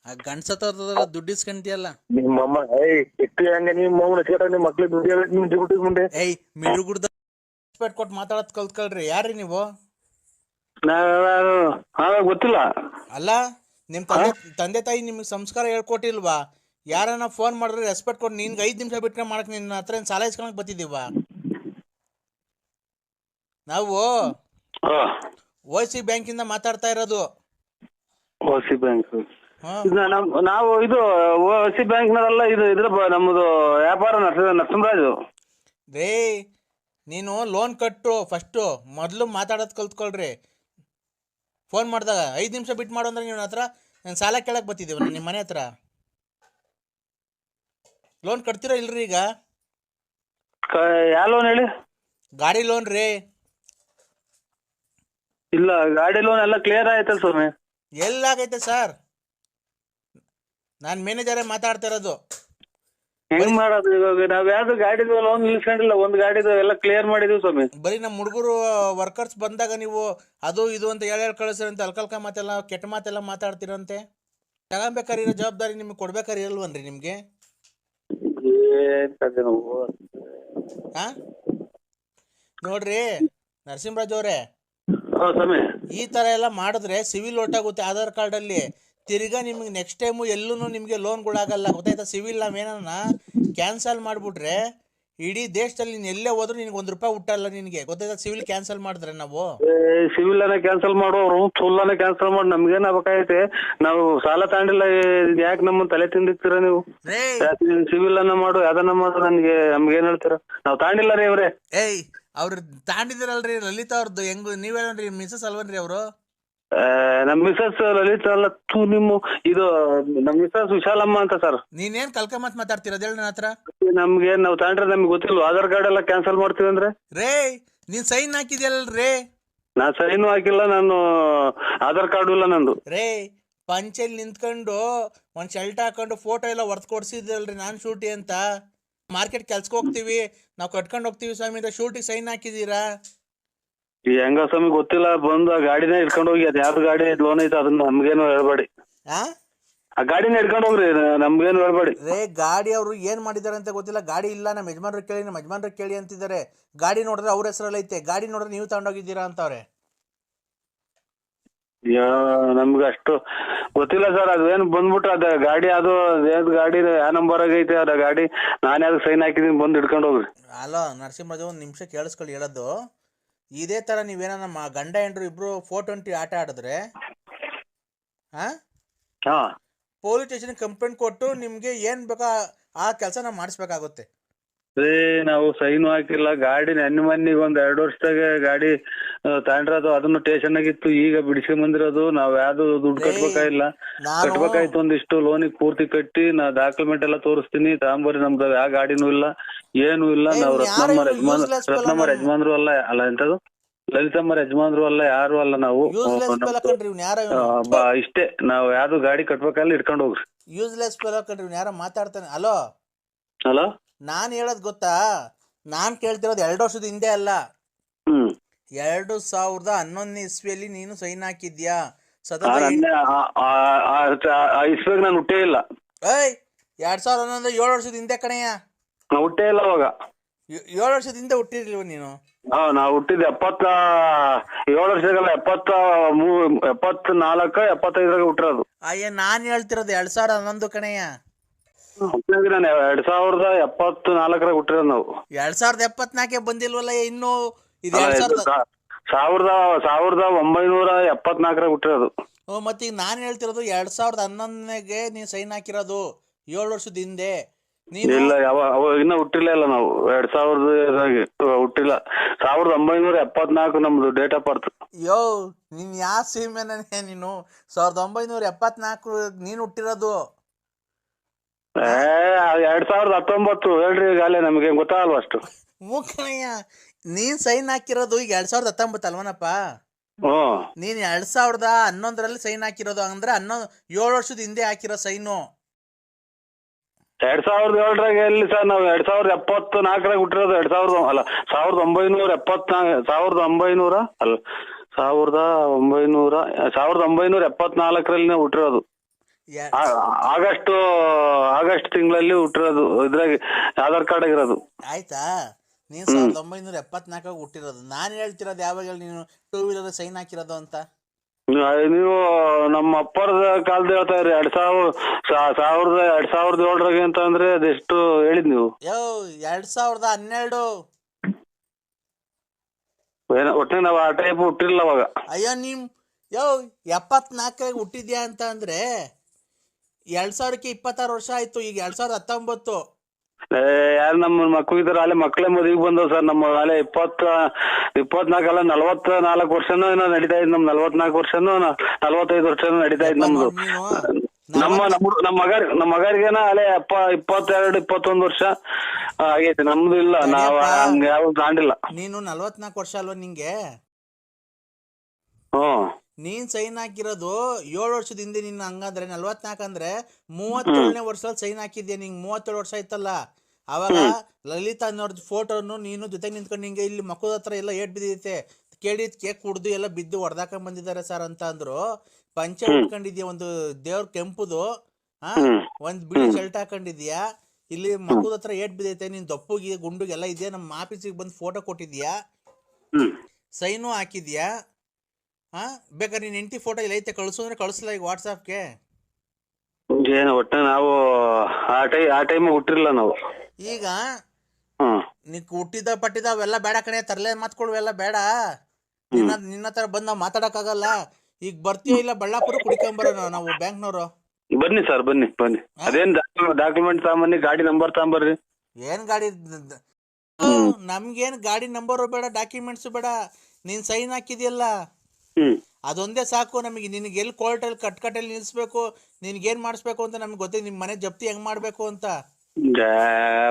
ಆ ಗಂಡ್ಸತ್ತವ್ರ ದುಡ್ಡು ಇಸ್ಕೊಂತಿಯಲ್ಲ? ನಿಮ್ಮಮ್ಮ ಏಯ್ ಇಟ್ಟು ಹಂಗ ನಿಮ್ಮ ಕೇಟ ನಿಮ್ಮ ಮಕ್ಳಿಗೆ ದುಡ್ಡು ಹೇಳಕ್ ನಿಮ್ಮ ಗುಟ್ಟಿಗೆ ಮುಂದೆ ಏಯ್ ಮಿರುಗುಡ್ದ ರೆಸ್ಪೆಕ್ಟ್ ಕೊಟ್ಟು ಮಾತಾಡೋದ್ ಕಲ್ತ್ಕೊಳ್ರಿ. ಯಾರ್ರಿ ನೀವು? ನಾನು ಗೊತ್ತಿಲ್ಲ. ಅಲ್ಲ ನಿಮ್ ತಂದೆ ತಂದೆ ತಾಯಿ ನಿಮ್ಗೆ ಸಂಸ್ಕಾರ ಹೇಳ್ಕೊಟ್ಟಿಲ್ವಾ? ಯಾರನ್ನ ಫೋನ್ ಮಾಡಿದ್ರೆ ರೆಸ್ಪೆಕ್ಟ್ ಕೊಟ್ಟು ನಿನ್ಗೆ ಐದ್ ನಿಮಿಷ ಬಿಟ್ರೆ ಮಾಡಕ್ ನಿನ್ನ ಹತ್ರ ಏನ್ ಸಾಲ ಇಸ್ಕೊಳಕ್ ಬತ್ತಿದೀವ ನಾವು ಹಾ. ಓ ಸಿ ಬ್ಯಾಂಕಿಂದ ಮಾತಾಡ್ತಾ ಇರೋದು. ಓ ಸಿ ಬ್ಯಾಂಕ್ ನಾವು ಇದು ಸಿ ಬ್ಯಾಂಕ್ ನಲ್ಲ ಇದು ಇದ್ರ ನಮ್ಮದು ವ್ಯಾಪಾರ ನರಸ ನರಸಿಂಹರಾಜು. ರೇ ನೀನು ಲೋನ್ ಕಟ್ಟು ಫಸ್ಟು ಮೊದಲು ಮಾತಾಡೋದು ಕಲ್ತ್ಕೊಳ್ರಿ. ಫೋನ್ ಮಾಡಿದಾಗ ಐದು ನಿಮಿಷ ಬಿಟ್ಟು ಮಾಡು ಅಂದ್ರೆ ನೀವು ಹತ್ರ. ನಾನು ಸಾಲ ಕೇಳಕ್ಕೆ ಬರ್ತಿದ್ದೀವಿ ನಿಮ್ಮ ಮನೆ ಹತ್ರ. ಲೋನ್ ಕಟ್ತೀರಾ ಇಲ್ರಿ ಈಗ? ಯಾವ ಲೋನ್ ಹೇಳಿ? ಗಾಡಿ ಲೋನ್ ರೀ. ಇಲ್ಲ ಗಾಡಿ ಲೋನ್ ಎಲ್ಲ ಕ್ಲಿಯರ್ ಆಯ್ತಲ್ಲ ಸ್ವಾಮಿ. ಎಲ್ಲಾಗೈತೆ ಸರ್ ನಾನು ಮ್ಯಾನೇಜರೇ ಮಾತಾಡ್ತಿರೋದು. ಹೆಂಗ್ ಮಾಡೋದು ಇವಾಗ? ನಾವ್ ಯಾವ್ದು ಗಾಡಿ ಲೋನ್ ನಿಲ್ಸ್ಕೊಂಡಿಲ್ಲ. ಒಂದ್ ಗಾಡಿದು ಎಲ್ಲ ಕ್ಲಿಯರ್ ಮಾಡಿದೀವಿ ಸ್ವಾಮಿ. ಬರೀ ನಮ್ಮ ಹುಡುಗರು ವರ್ಕರ್ಸ್ ಬಂದಾಗ ನೀವು ಅದು ಇದು ಅಂತ ಹೇಳಿ ಹೇಳಿ ಕಳಿಸ್ರಂತೆ ಅಲ್ಕಲ್ಕ ಮಾತೆಲ್ಲ ಕೆಟ್ಟ ಮಾತೆಲ್ಲ ಮಾತಾಡ್ತಿರಂತೆ? ತಗೊಬೇಕಾರೆ ಇರೋ ಜವಾಬ್ದಾರಿ ನಿಮ್ಗೆ ಕೊಡ್ಬೇಕಾರಿ ಇರಲ್ವನ್ರಿ ನಿಮ್ಗೆ? ಏನ್ ಕಥೆ ನಾವು? ಹಾ ನೋಡ್ರಿ ನರಸಿಂಹರಾಜ್ ಅವರೇ. ಹಾ ಸ್ವಾಮಿ. ಈ ತರ ಎಲ್ಲ ಮಾಡಿದ್ರೆ ಸಿವಿಲ್ ಒಟ್ಟಾಗುತ್ತೆ ಆಧಾರ್ ಕಾರ್ಡ್ ಅಲ್ಲಿ ತಿರ್ಗಾ ನಿಮ್ಗೆ ನೆಕ್ಸ್ಟ್ ಟೈಮು ಎಲ್ಲೂ ನಿಮಗೆ ಲೋನ್ಗಳಾಗಲ್ಲ ಗೊತ್ತಾಯ್ತಾ? ಸಿವಿಲ್ ನಾವೇನ ಕ್ಯಾನ್ಸಲ್ ಮಾಡಿಬಿಟ್ರೆ ಇಡೀ ದೇಶದಲ್ಲಿ ನೀನು ಎಲ್ಲೇ ಹೋದ್ರು ನಿನ್ಗೆ ಒಂದು ರೂಪಾಯಿ ಹುಟ್ಟಲ್ಲ ನಿನಗೆ. ಗೊತ್ತಾಯ್ತಾ? ಸಿವಿಲ್ ಕ್ಯಾನ್ಸಲ್ ಮಾಡಿದ್ರೆ ನಾವು? ಸಿವಿಲ್ ಅನ್ನ ಕ್ಯಾನ್ಸಲ್ ಮಾಡೋರು ಫುಲ್ ಅನ್ನ ಕ್ಯಾನ್ಸಲ್ ಮಾಡಿ ನಮ್ಗೇನ್ ಬೇಕಾಗೈತೆ ನಾವು ಸಾಲ ತಾಂಡಿಲ್ಲ ಯಾಕೆ ನಮ್ಮ ತಲೆ ತಿಂದಿರ್ತೀರ ನೀವು? ರೇ! ಸಿವಿಲ್ ಅನ್ನ ಮಾಡು ಅದನ್ನ ಮಾಡು ನನ್ಗೆ ನಮ್ಗೇನ್ ಹೇಳ್ತೀರ? ನಾವು ತಾಂಡಿಲ್ಲ ರೀ ಇವ್ರೆ ಏಯ್ ಅವ್ರು ತಾಂಡಿದಿರಲ್ರಿ ಲಲಿತಾ ಅವ್ರದ್ದು ಹೆಂಗ್ ನೀವೇನ್ರಿ ಮಿಸಸ್ ಅಲ್ವನ್ರಿ ಅವರು? ನಮ್ ಮಿಸಸ್ ಲಲಿತ್ ಅಲ್ಲ ತೂ ನಿಮ್ಮ ಇದು ನಮ್ ಮಿಸಸ್ ವಿಶಾಲಮ್ಮ ಅಂತ ಸರ್ ನೀನೇನ್ ಕಲ್ಕ ಮಾತ್ ಮಾತಾಡ್ತಿರೋದು ಹೇಳಿ ನನ್ನ ಹತ್ರ. ನಮ್ಗೆ ನಾವ್ ತಗೊಂಡ್ರೆ ನಮ್ಗೆ ಗೊತ್ತಿಲ್ಲ ಆಧಾರ್ ಕಾರ್ಡ್ ಎಲ್ಲ ಕ್ಯಾನ್ಸಲ್ ಮಾಡ್ತೀವಿ ಅಂದ್ರೆ? ರೇ ನೀನ್ ಸೈನ್ ಹಾಕಿದ್ಯಲ್ರೇ ನಾ ಸೈನ್ ಹಾಕಿಲ್ಲ ನಾನು ಆಧಾರ್ ಕಾರ್ಡ್ ಇಲ್ಲ ನಂದು. ರೇ ಪಂಚೆಲ್ ನಿಂತ್ಕೊಂಡು ಒಂದ್ ಶರ್ಟ್ ಹಾಕೊಂಡು ಫೋಟೋ ಎಲ್ಲ ಹೊರ್ತ್ ಕೊಡ್ಸಿದ್ರಲ್ರಿ ನಾನ್ ಶೂಟಿ ಅಂತ. ಮಾರ್ಕೆಟ್ ಕೆಲ್ಸಕ್ಕೆ ಹೋಗ್ತೀವಿ ನಾವು ಕಟ್ಕೊಂಡು ಹೋಗ್ತೀವಿ ಸ್ವಾಮಿ ಶೂಟಿಗೆ ಸೈನ್ ಹಾಕಿದೀರಾ? ಈ ಹೆಂಗ ಸ್ವಾಮಿ ಗೊತ್ತಿಲ್ಲ ಬಂದು ಆ ಗಾಡಿನ ಇಟ್ಕೊಂಡು ಹೋಗಿ ಅದು ಯಾವ್ದು ಗಾಡಿ ಲೋನ್ ಐತೆ ಅದನ್ನ ನಮ್ಗೇನು ಹೇಳ್ಬೇಡಿ. ಆ? ಆ ಗಾಡಿನ ಇಟ್ಕೊಂಡು ಹೋಗ್ರಿ ನ- ನಮ್ಗೇನು ಹೇಳ್ಬೇಡಿ. ರೇ ಗಾಡಿ ಅವರು ಏನ್ ಮಾಡಿದಾರೆ ಅಂತ ಗೊತ್ತಿಲ್ಲ. ಗಾಡಿ ಇಲ್ಲ ನಮ್ಮ ಯಜಮಾನ್ರು ಕೇಳಿ ನಮ್ಮ ಯಜಮಾನ್ರು ಕೇಳಿ ಅಂತಿದ್ದಾರೆ. ಗಾಡಿ ನೋಡಿದ್ರೆ ಅವ್ರ ಹೆಸರಲ್ಲಿ ಐತೆ. ಗಾಡಿ ನೋಡಿದ್ರೆ ನೀವು ತಗೊಂಡೋಗಿದ್ದೀರಾ ಅಂತವ್ರೆ. ಯಾ ನಮ್ಗೆ ಅಷ್ಟು ಗೊತ್ತಿಲ್ಲ ಸರ್. ಅದೇನು ಬಂದ್ಬಿಟ್ಟು ಅದ ಗಾಡಿ ಅದು ಯಾವ್ದು ಗಾಡಿ ಯಾವ ನಂಬರ್ ಆಗೈತೆ ಅದ ಗಾಡಿ ನಾನೇ ಅದಕ್ಕೆ ಸೈನ್ ಹಾಕಿದೀನಿ ಬಂದು ಇಟ್ಕೊಂಡು ಹೋಗ್ರಿ. ಅಲೋ ನರಸಿಂಹರಾಜು ಒಂದು ನಿಮಿಷ ಕೇಳಿಸ್ಕೊಳ್ಳಿ ಹೇಳೋದು. ಇದೇ ತರ ನೀವೇನ ನಮ್ಮ ಗಂಡ ಹೆಂಡ್ರು ಇಬ್ರು ಫೋರ್ ಟ್ವೆಂಟಿ ಆಟ ಆಡಿದ್ರೆ ಹಾಂ? ಪೊಲೀಸ್ ಸ್ಟೇಷನ್ ಕಂಪ್ಲೇಂಟ್ ಕೊಟ್ಟು ನಿಮಗೆ ಏನು ಬೇಕೋ ಆ- ಆ ಕೆಲಸನ ಮಾಡಿಸ್ಬೇಕಾಗುತ್ತೆ. ಏ ನಾವು ಸೈನು ಹಾಕಿಲ್ಲ ಗಾಡಿ ನೆನ್ನೆ ಮನ್ನಿಗೆ ಒಂದ್ ಎರಡು ವರ್ಷದಾಗ ಗಾಡಿ ಅದು ಅದನ್ನು ಟೇಷನ್ ಆಗಿತ್ತು ಈಗ ಬಿಡಿಸ್ಕೊಂಡ್ ಬಂದಿರೋದು ನಾವ್ ಯಾವ್ದು ದುಡ್ಡು ಕಟ್ಬೇಕಾಗಿಲ್ಲ. ನಾನು ಕಟ್ಬೇಕಾಯ್ತು ಒಂದಿಷ್ಟು ಲೋನಿಗೆ ಪೂರ್ತಿ ಕಟ್ಟಿ ನಾ ಡಾಕ್ಯುಮೆಂಟ್ ಎಲ್ಲ ತೋರಿಸ್ತೀನಿ ತಾಂಬರಿ ನಮ್ದು ಯಾವ ಗಾಡಿನೂ ಇಲ್ಲ ಏನು ಇಲ್ಲ ಏ, ನಾವು ಯಾರು ಇವ್ರು ಯಜಮಾನ್ useless fellow ರತ್ನಮ್ಮರ ನಮ್ಮ- ಯಜಮಾನ್ರು ಅಲ್ಲ ಅಲ್ಲ ಎಂತದು? ಲಲಿತಮ್ಮರ ಯಜಮಾನ್ರು ಅಲ್ಲ ಯಾರು ಅಲ್ಲ ನಾವು. ಯೂಸ್ಲೆಸ್ ನಮ್ದು- ಫೆಲೋ ಕಣ್ರಿ ಇವ್ನು ಯಾರೋ ಆ, ಬಾ ಇಷ್ಟೇ ನಾವ್ ಯಾವ್ದು ಗಾಡಿ ಕಟ್ಬೇಕಲ್ಲ ಇಟ್ಕೊಂಡ್ ಹೋಗ್ರಿ. ಯೂಸ್ಲೆಸ್ ಫೆಲೋ ಕಣ್ರಿ ಇವ್ನು ಯಾರೋ ಮಾತಾಡ್ತಾನೆ ಅಲೋ? ಅಲ್ಲ ನಾನು ಹೇಳೋದು ಗೊತ್ತಾ? ನಾನು ಕೇಳ್ತಿರೋದು ಎರಡು ವರ್ಷದ ಹಿಂದೆ ಅಲ್ಲ. ಎರಡು ಸಾವಿರದ ಹನ್ನೊಂದನೇ ಇಸ್ವಿಯಲ್ಲಿ ನೀನು ಸೈನ್ ಹಾಕಿದ್ಯಾ? ಸತತ ಇಸ್ವಿಗೆ ನಾನು ಹುಟ್ಟೇ ಇಲ್ಲ. ಏಯ್ ಎರಡ್ ಸಾವಿರದ ಹನ್ನೊಂದು ಏಳು ವರ್ಷದ ಹಿಂದೆ ಕಣಯ್ಯ. ನಾ ಹುಟ್ಟೇ ಇಲ್ಲ ಅವಾಗ. ಏಳು ವರ್ಷದ ಹಿಂದೆ ಹುಟ್ಟಿರ್ಲಿಲ್ವ ನೀನು? ಹಾ ನಾವು ಹುಟ್ಟಿದ್ ಎಪ್ಪತ್ತ ಏಳು ವರ್ಷಗಲ್ಲ ಎಪ್ಪತ್ತ ಮೂ ಎಪ್ಪತ್ ನಾಲ್ಕ ಎಪ್ಪತ್ತೈದರಾಗ ಹುಟ್ಟಿರೋದು. ಅಯ್ಯ ನಾನು ಹೇಳ್ತಿರೋದು ಎರಡ್ ಸಾವಿರದ ಹನ್ನೊಂದು ಕಣಯ್ಯ. ನಾನು ಎರಡ್ ಸಾವಿರದ ಎಪ್ಪತ್ತು ನಾಲ್ಕರಾಗ ಹುಟ್ಟಿರೋದು ನಾವು. ಎರಡ್ ಸಾವಿರದ ಎಪ್ಪತ್ನಾಲ್ಕೆ ಬಂದಿಲ್ವಲ್ಲ ಇನ್ನು? ಇದು ಎರಡ್ ಸಾವಿರದ ಸಾವಿರದ ಸಾವಿರದ ಒಂಬೈನೂರ ಎಪ್ಪತ್ನಾಲ್ಕರಾಗ ಹುಟ್ಟಿರೋದು. ಹ್ಞೂ, ಮತ್ತೆ ಈಗ ನಾನು ಹೇಳ್ತಿರೋದು ಎರಡ್ ಸಾವಿರದ ಹನ್ನೊಂದನೆಗೆ ನೀನು ಸೈನ್ ಹಾಕಿರೋದು ಏಳು ವರ್ಷದ ಹಿಂದೆ. ನೀನು ಇಲ್ಲ ಯಾವ ಅವ ಇನ್ನ ಹುಟ್ಟಿಲ್ಲ ಇಲ್ಲ ನಾವು. ಎರಡ್ ಸಾವಿರದ ಹುಟ್ಟಿಲ್ಲ. ಸಾವಿರದ ಒಂಬೈನೂರ ಎಪ್ಪತ್ನಾಲ್ಕು ನಮ್ದು ಡೇಟ್ ಆಫ್ ಬರ್ತ್ ಯೋ ನೀನ್ ಯಾವ ಸೀಮೆನೇ ನೀನು? ಸಾವಿರದ ಒಂಬೈನೂರ ಎಪ್ಪತ್ನಾಲ್ಕು ನೀನು ಹುಟ್ಟಿರೋದು. ಏ ಎರಡ್ ಸಾವಿರದ ಹತ್ತೊಂಬತ್ತು ಹೇಳ್ರಿ ಗಾಲೆ ನಮಗೆ ಗೊತ್ತಾಗಲ್ವ ಅಷ್ಟು? ಮುಖ್ಯ ನೀನ್ ಸೈನ್ ಹಾಕಿರೋದು ಈಗ ಎರಡ್ ಸಾವಿರದ ಹತ್ತೊಂಬತ್ತು ಅಲ್ವನಪ್ಪ? ನೀನ್ ಎರಡ್ ಸಾವಿರದ ಹನ್ನೊಂದರಲ್ಲಿ ಸೈನ್ ಹಾಕಿರೋದು ಅಂದ್ರೆ ಹನ್ನೊಂದು ಏಳು ವರ್ಷದ ಹಿಂದೆ ಹಾಕಿರೋ ಸೈನು ಎರಡ್ ಸಾವಿರದ ಏಳರಾಗ ಎಲ್ಲಿ ಸರ್ ನಾವು ಎರಡ್ ಸಾವಿರದ ಎಪ್ಪತ್ತು ನಾಲ್ಕರಾಗ ಹುಟ್ಟಿರೋದು ಎರಡ್ ಸಾವಿರದ ಅಲ್ಲ ಸಾವಿರದ ಒಂಬೈನೂರ ಎಪ್ಪತ್ನಾ ಸಾವಿರದ ಒಂಬೈನೂರ ಅಲ್ಲ ಸಾವಿರದ ಒಂಬೈನೂರ ಸಾವಿರದ ಒಂಬೈನೂರ ಎಪ್ಪತ್ನಾಲ್ಕರಲ್ಲಿ ನಾವು ಹುಟ್ಟಿರೋದು. ಆಗಸ್ಟ್ ಆಗಸ್ಟ್ ತಿಂಗಳಲ್ಲಿ ಹುಟ್ಟಿರೋದು ಇದ್ರಾಗ ಆಧಾರ್ ಕಾರ್ಡ್ ಆಗಿರೋದು. ಆಯ್ತಾ? ನೀನ್ ಸಾವಿರದ ಒಂಬೈನೂರ ಎಪ್ಪತ್ನಾಲ್ಕಾಗ ಹುಟ್ಟಿರೋದು. ನಾನು ಹೇಳ್ತಿರೋದು ಯಾವಾಗ ನೀನು ಟೂ ವೀಲರ್ ಸೈನ್ ಹಾಕಿರೋದು ಅಂತ. ನೀವು- ನಮ್ಮ ಅಪ್ಪರ ಕಾಲದ ಹೇಳ್ತಾ ಇರಿ. ಎರಡ್ ಸಾವಿರ ಸಾವಿರದ ಎರಡ್ ಸಾವಿರದ ಏಳರಾಗೆ ಅಂತ ಅಂದ್ರೆ ಅದೆಷ್ಟು ಹೇಳಿದ್ ನೀವು? ಯೋ ಎರಡ್ ಸಾವಿರದ ಹನ್ನೆರಡು. ಒಟ್ಟಿನ ನಾವು ಆ ಟೈಪ್ ಹುಟ್ಟಿರ್ಲಿಲ್ಲ ಅವಾಗ. ಅಯ್ಯೋ ನಿಮ್ ಯೋ ಎಪ್ಪತ್ನಾಲ್ಕಾಗ ಹುಟ್ಟಿದ್ಯಾ ಅಂತ ಅಂದ್ರೆ ಎರಡ್ ಸಾವಿರಕ್ಕೆ ಇಪ್ಪತ್ತಾರು ವರ್ಷ ಆಯ್ತು ಈಗ ಎರಡ್ ಸಾವಿರದ ಹತ್ತೊಂಬತ್ತು. ಏ, ಯಾರು ನಮ್ಮ ಮಕ್ಕಳು ಇದ್ರ ಅಲ್ಲೇ ಮಕ್ಕಳೇ ಮದುವೆಗೆ ಬಂದವ್ ಸರ್. ನಮ್ಮ ಅಲ್ಲೇ ಇಪ್ಪತ್ತ ಇಪ್ಪತ್ನಾಲ್ಕಲ್ಲ ನಲವತ್ತ ನಾಲ್ಕು ವರ್ಷನೂ ಏನೋ ನಡೀತಾ ಇದ್ ನಮ್ ನಲವತ್ನಾಲ್ಕು ವರ್ಷನೂ ನಲವತ್ತೈದು ವರ್ಷನೂ ನಡೀತಾ ಇದ್ ನಮ್ದು. ನಮ್ಮ ನಮ್ಮ ನಮ್ಮ ಮಗರ್ ನಮ್ಮ ಅಲೆ ಅಲ್ಲೇ ಅಪ್ಪ ಇಪ್ಪತ್ತೆರಡು ಇಪ್ಪತ್ತೊಂದು ವರ್ಷ ಆಗೈತೆ. ನಮ್ದು ಇಲ್ಲ. ನಾವ್. ಹಂಗ ಯಾವ ತಾಂಡಿಲ್ಲ. ನೀನು ನಲ್ವತ್ನಾಲ್ಕು ವರ್ಷ ಅಲ್ವಾ ನಿಂಗೆ? ಹ್ಮ್. ನೀನ್ ಸೈನ್ ಹಾಕಿರೋದು ಏಳು ವರ್ಷದ ಹಿಂದೆ ನಿನ್ನ ಹಂಗಂದ್ರೆ ನಲ್ವತ್ನಾಲ್ಕು ಅಂದ್ರೆ ಮೂವತ್ತೇಳನೇ ವರ್ಷದಲ್ಲಿ ಸೈನ್ ಹಾಕಿದ್ಯಾ ನಿಂಗೆ ಮೂವತ್ತೇಳು ವರ್ಷ ಆಯ್ತಲ್ಲ. ಅವಾಗ ಲಲಿತಾ ಅನ್ನೋರ್ದು ಫೋಟೋನು ನೀನು ಜೊತೆಗೆ ನಿಂತ್ಕೊಂಡು ನಿಂಗೆ ಇಲ್ಲಿ ಮಕ್ಕಳ ಹತ್ರ ಎಲ್ಲ ಏಟ್ ಬಿದ್ದೈತೆ ಕೇಕ್ ಕುಡ್ದು ಎಲ್ಲ ಬಿದ್ದು ಹೊಡೆದಾಕೊಂಡ್ ಬಂದಿದ್ದಾರೆ ಸರ್ ಅಂತ ಅಂದ್ರು. ಪಂಚೆ ಉಟ್ಕೊಂಡಿದ್ಯಾ ಒಂದು ದೇವ್ರ ಕೆಂಪುದು? ಹಾ. ಒಂದ್ ಬಿಳಿ ಶರ್ಟ್ ಹಾಕೊಂಡಿದ್ಯಾ? ಇಲ್ಲಿ ಮಕ್ಕಳ ಹತ್ರ ಏಟ್ ಬಿದ್ದೈತೆ ನೀನ್ ದಪ್ಪುಗೆ ಗುಂಡುಗೆ ಎಲ್ಲ ಇದೆಯಾ? ನಮ್ಮ ಆಫೀಸಿಗೆ ಬಂದು ಫೋಟೋ ಕೊಟ್ಟಿದ್ಯಾ? ಸೈನು ಹಾಕಿದ್ಯಾ? ಹಾ? ಬೇಕಾದ್ರೆ ನಿನ್ ಹೆಂಡತಿ ಫೋಟೋ ಇಲ್ಲ ಐತೆ ಕಳಿಸು ಅಂದ್ರೆ ಕಳಿಸಲ್ಲ ಈಗ ವಾಟ್ಸಾಪ್ಗೆ ಏನು ಒಟ್ಟ ನಾವು ಆ ಟೈ ಆ ಟೈಮ್ ಹುಟ್ಟಿರಲ್ಲ ನಾವು. ಈಗ ಹ್ಮ್. ನೀ ಹುಟ್ಟಿದ ಪಟ್ಟಿದ ಅವೆಲ್ಲ ಬೇಡ ಕಣೆ ತರಲೆ ಮಾತ್ಕೊಳ್ವೆಲ್ಲ ಬೇಡ. ನಿನ್ನ ನಿನ್ನ ಹತ್ರ ಬಂದ್ ನಾವು ಮಾತಾಡಕ್ಕಾಗಲ್ಲ. ಈಗ ಬರ್ತೀವಿ ಇಲ್ಲ ಬಳ್ಳಾಪುರ ಕುಡಿಕೊಂಬರೋಣ ನಾವು ಬ್ಯಾಂಕ್ನವರು. ಬನ್ನಿ ಸರ್ ಬನ್ನಿ ಬನ್ನಿ. ಅದೇನ್ ಡಾಕ್ಯುಮೆಂಟ್ ತಗೊಂಬನ್ನಿ ಗಾಡಿ ನಂಬರ್ ತಗೊಂಬರ್ರಿ. ಏನ್ ಗಾಡಿ ನಮ್ಗೇನ್ ಗಾಡಿ ನಂಬರು ಬೇಡ ಡಾಕ್ಯುಮೆಂಟ್ಸ್ ಬೇಡ. ನೀನ್ ಸೈನ್ ಹಾಕಿದ್ಯಲ್ಲ. ಅದೊಂದೇ ಸಾಕು ನಮಗೆ ನಿನಗೆ ಎಲ್ಲಿ ಕೋರ್ಟಲ್ಲಿ ಕಟ್ ಕಟ್ಟಲ್ಲಿ ನಿಲ್ಲಿಸ್ಬೇಕು ನಿನ್ಗೇನ್ ಮಾಡಿಸ್ಬೇಕು ಅಂತ ನಮ್ಗೆ ಗೊತ್ತಿಲ್ಲ ನಿಮ್ಮ ಮನೆ ಜಪ್ತಿ ಹೆಂಗ್ ಮಾಡ್ಬೇಕು ಅಂತ.